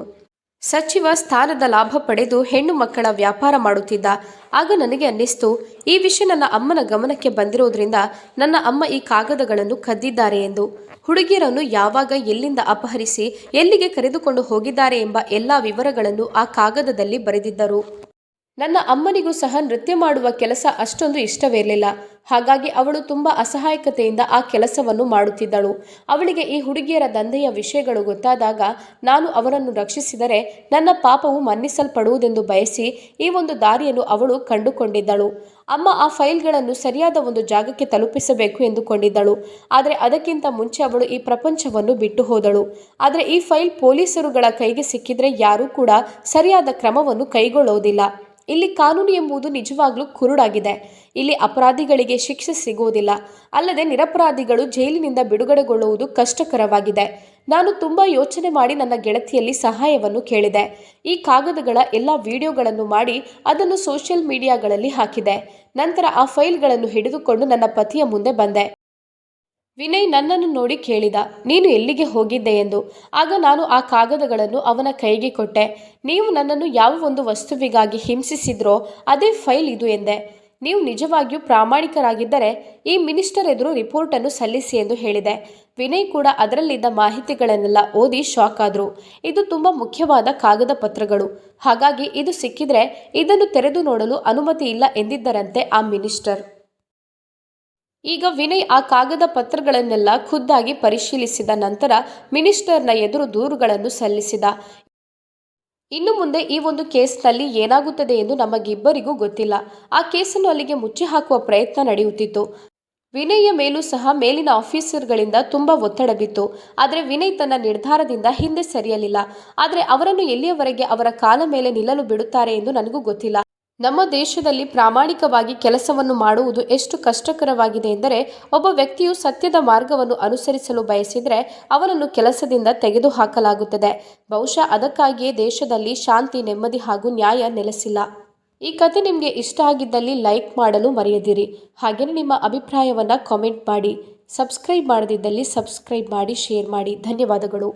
ಸಚಿವ ಸ್ಥಾನದ ಲಾಭ ಪಡೆದು ಹೆಣ್ಣು ಮಕ್ಕಳ ವ್ಯಾಪಾರ ಮಾಡುತ್ತಿದ್ದ. ಆಗ ನನಗೆ ಅನ್ನಿಸ್ತು, ಈ ವಿಷಯ ನನ್ನ ಅಮ್ಮನ ಗಮನಕ್ಕೆ ಬಂದಿರೋದ್ರಿಂದ ನನ್ನ ಅಮ್ಮ ಈ ಕಾಗದಗಳನ್ನು ಕದ್ದಿದ್ದಾರೆ ಎಂದು. ಹುಡುಗಿಯರನ್ನು ಯಾವಾಗ ಎಲ್ಲಿಂದ ಅಪಹರಿಸಿ, ಎಲ್ಲಿಗೆ ಕರೆದುಕೊಂಡು ಹೋಗಿದ್ದಾರೆ ಎಂಬ ಎಲ್ಲ ವಿವರಗಳನ್ನು ಆ ಕಾಗದದಲ್ಲಿ ಬರೆದಿದ್ದರು. ನನ್ನ ಅಮ್ಮನಿಗೂ ಸಹ ನೃತ್ಯ ಮಾಡುವ ಕೆಲಸ ಅಷ್ಟೊಂದು ಇಷ್ಟವಿರಲಿಲ್ಲ. ಹಾಗಾಗಿ ಅವಳು ತುಂಬ ಅಸಹಾಯಕತೆಯಿಂದ ಆ ಕೆಲಸವನ್ನು ಮಾಡುತ್ತಿದ್ದಳು. ಅವಳಿಗೆ ಈ ಹುಡುಗಿಯರ ದಂಧೆಯ ವಿಷಯಗಳು ಗೊತ್ತಾದಾಗ ನಾನು ಅವರನ್ನು ರಕ್ಷಿಸಿದರೆ ನನ್ನ ಪಾಪವು ಮನ್ನಿಸಲ್ಪಡುವುದೆಂದು ಬಯಸಿ ಈ ಒಂದು ದಾರಿಯನ್ನು ಅವಳು ಕಂಡುಕೊಂಡಿದ್ದಳು. ಅಮ್ಮ ಆ ಫೈಲ್ಗಳನ್ನು ಸರಿಯಾದ ಒಂದು ಜಾಗಕ್ಕೆ ತಲುಪಿಸಬೇಕು ಎಂದುಕೊಂಡಿದ್ದಳು. ಆದರೆ ಅದಕ್ಕಿಂತ ಮುಂಚೆ ಅವಳು ಈ ಪ್ರಪಂಚವನ್ನು ಬಿಟ್ಟು ಹೋದಳು. ಆದರೆ ಈ ಫೈಲ್ ಪೊಲೀಸರುಗಳ ಕೈಗೆ ಸಿಕ್ಕಿದ್ರೆ ಯಾರೂ ಕೂಡ ಸರಿಯಾದ ಕ್ರಮವನ್ನು ಕೈಗೊಳ್ಳುವುದಿಲ್ಲ ಇಲ್ಲಿ ಕಾನೂನು ಎಂಬುದು ನಿಜವಾಗ್ಲೂ ಕುರುಡಾಗಿದೆ. ಇಲ್ಲಿ ಅಪರಾಧಿಗಳಿಗೆ ಶಿಕ್ಷೆ ಸಿಗುವುದಿಲ್ಲ. ಅಲ್ಲದೆ ನಿರಪರಾಧಿಗಳು ಜೈಲಿನಿಂದ ಬಿಡುಗಡೆಗೊಳ್ಳುವುದು ಕಷ್ಟಕರವಾಗಿದೆ. ನಾನು ತುಂಬ ಯೋಚನೆ ಮಾಡಿ ನನ್ನ ಗೆಳತಿಯಲ್ಲಿ ಸಹಾಯವನ್ನು ಕೇಳಿದೆ. ಈ ಕಾಗದಗಳ ಎಲ್ಲ ವಿಡಿಯೋಗಳನ್ನು ಮಾಡಿ ಅದನ್ನು ಸೋಷಿಯಲ್ ಮೀಡಿಯಾಗಳಲ್ಲಿ ಹಾಕಿದೆ. ನಂತರ ಆ ಫೈಲ್ಗಳನ್ನು ಹಿಡಿದುಕೊಂಡು ನನ್ನ ಪತಿಯ ಮುಂದೆ ಬಂದೆ. ವಿನಯ್ ನನ್ನನ್ನು ನೋಡಿ ಕೇಳಿದ, ನೀನು ಎಲ್ಲಿಗೆ ಹೋಗಿದ್ದೆ? ಎಂದು. ಆಗ ನಾನು ಆ ಕಾಗದಗಳನ್ನು ಅವನ ಕೈಗೆ ಕೊಟ್ಟೆ. ನೀವು ನನ್ನನ್ನು ಯಾವ ಒಂದು ವಸ್ತುವಿಗಾಗಿ ಹಿಂಸಿಸಿದ್ರೋ ಅದೇ ಫೈಲ್ ಇದು, ಎಂದೆ. ನೀವು ನಿಜವಾಗಿಯೂ ಪ್ರಾಮಾಣಿಕರಾಗಿದ್ದರೆ ಈ ಮಿನಿಸ್ಟರ್ ಎದುರು ರಿಪೋರ್ಟನ್ನು ಸಲ್ಲಿಸಿ ಎಂದು ಹೇಳಿದೆ. ವಿನಯ್ ಕೂಡ ಅದರಲ್ಲಿದ್ದ ಮಾಹಿತಿಗಳನ್ನೆಲ್ಲ ಓದಿ ಶಾಕ್ ಆದರು. ಇದು ತುಂಬ ಮುಖ್ಯವಾದ ಕಾಗದ ಪತ್ರಗಳು. ಹಾಗಾಗಿ ಇದು ಸಿಕ್ಕಿದ್ರೆ ಇದನ್ನು ತೆರೆದು ನೋಡಲು ಅನುಮತಿ ಇಲ್ಲ ಎಂದಿದ್ದರಂತೆ ಆ ಮಿನಿಸ್ಟರ್. ಈಗ ವಿನಯ್ ಆ ಕಾಗದ ಪತ್ರಗಳನ್ನೆಲ್ಲ ಖುದ್ದಾಗಿ ಪರಿಶೀಲಿಸಿದ ನಂತರ ಮಿನಿಸ್ಟರ್ನ ಎದುರು ದೂರುಗಳನ್ನು ಸಲ್ಲಿಸಿದ. ಇನ್ನು ಮುಂದೆ ಈ ಒಂದು ಕೇಸ್ನಲ್ಲಿ ಏನಾಗುತ್ತದೆ ಎಂದು ನಮಗಿಬ್ಬರಿಗೂ ಗೊತ್ತಿಲ್ಲ. ಆ ಕೇಸನ್ನು ಅಲ್ಲಿಗೆ ಮುಚ್ಚಿ ಹಾಕುವ ಪ್ರಯತ್ನ ನಡೆಯುತ್ತಿತ್ತು. ವಿನಯ್ಯ ಮೇಲೂ ಸಹ ಮೇಲಿನ ಆಫೀಸರ್ಗಳಿಂದ ತುಂಬ ಒತ್ತಡ ಬಿತ್ತು ಆದರೆ ವಿನಯ್ ತನ್ನ ನಿರ್ಧಾರದಿಂದ ಹಿಂದೆ ಸರಿಯಲಿಲ್ಲ. ಆದರೆ ಅವರನ್ನು ಎಲ್ಲಿಯವರೆಗೆ ಅವರ ಕಾಲ ಮೇಲೆ ನಿಲ್ಲಲು ಬಿಡುತ್ತಾರೆ ಎಂದು ನನಗೂ ಗೊತ್ತಿಲ್ಲ. ನಮ್ಮ ದೇಶದಲ್ಲಿ ಪ್ರಾಮಾಣಿಕವಾಗಿ ಕೆಲಸವನ್ನು ಮಾಡುವುದು ಎಷ್ಟು ಕಷ್ಟಕರವಾಗಿದೆ ಎಂದರೆ, ಒಬ್ಬ ವ್ಯಕ್ತಿಯು ಸತ್ಯದ ಮಾರ್ಗವನ್ನು ಅನುಸರಿಸಲು ಬಯಸಿದರೆ ಅವನನ್ನು ಕೆಲಸದಿಂದ ತೆಗೆದುಹಾಕಲಾಗುತ್ತದೆ. ಬಹುಶಃ ಅದಕ್ಕಾಗಿಯೇ ದೇಶದಲ್ಲಿ ಶಾಂತಿ, ನೆಮ್ಮದಿ ಹಾಗೂ ನ್ಯಾಯ ನೆಲೆಸಿಲ್ಲ. ಈ ಕತೆ ನಿಮಗೆ ಇಷ್ಟ ಆಗಿದ್ದಲ್ಲಿ ಲೈಕ್ ಮಾಡಲು ಮರೆಯದಿರಿ. ಹಾಗೆಯೇ ನಿಮ್ಮ ಅಭಿಪ್ರಾಯವನ್ನು ಕಾಮೆಂಟ್ ಮಾಡಿ. ಸಬ್ಸ್ಕ್ರೈಬ್ ಮಾಡದಿದ್ದಲ್ಲಿ ಸಬ್ಸ್ಕ್ರೈಬ್ ಮಾಡಿ, ಶೇರ್ ಮಾಡಿ. ಧನ್ಯವಾದಗಳು.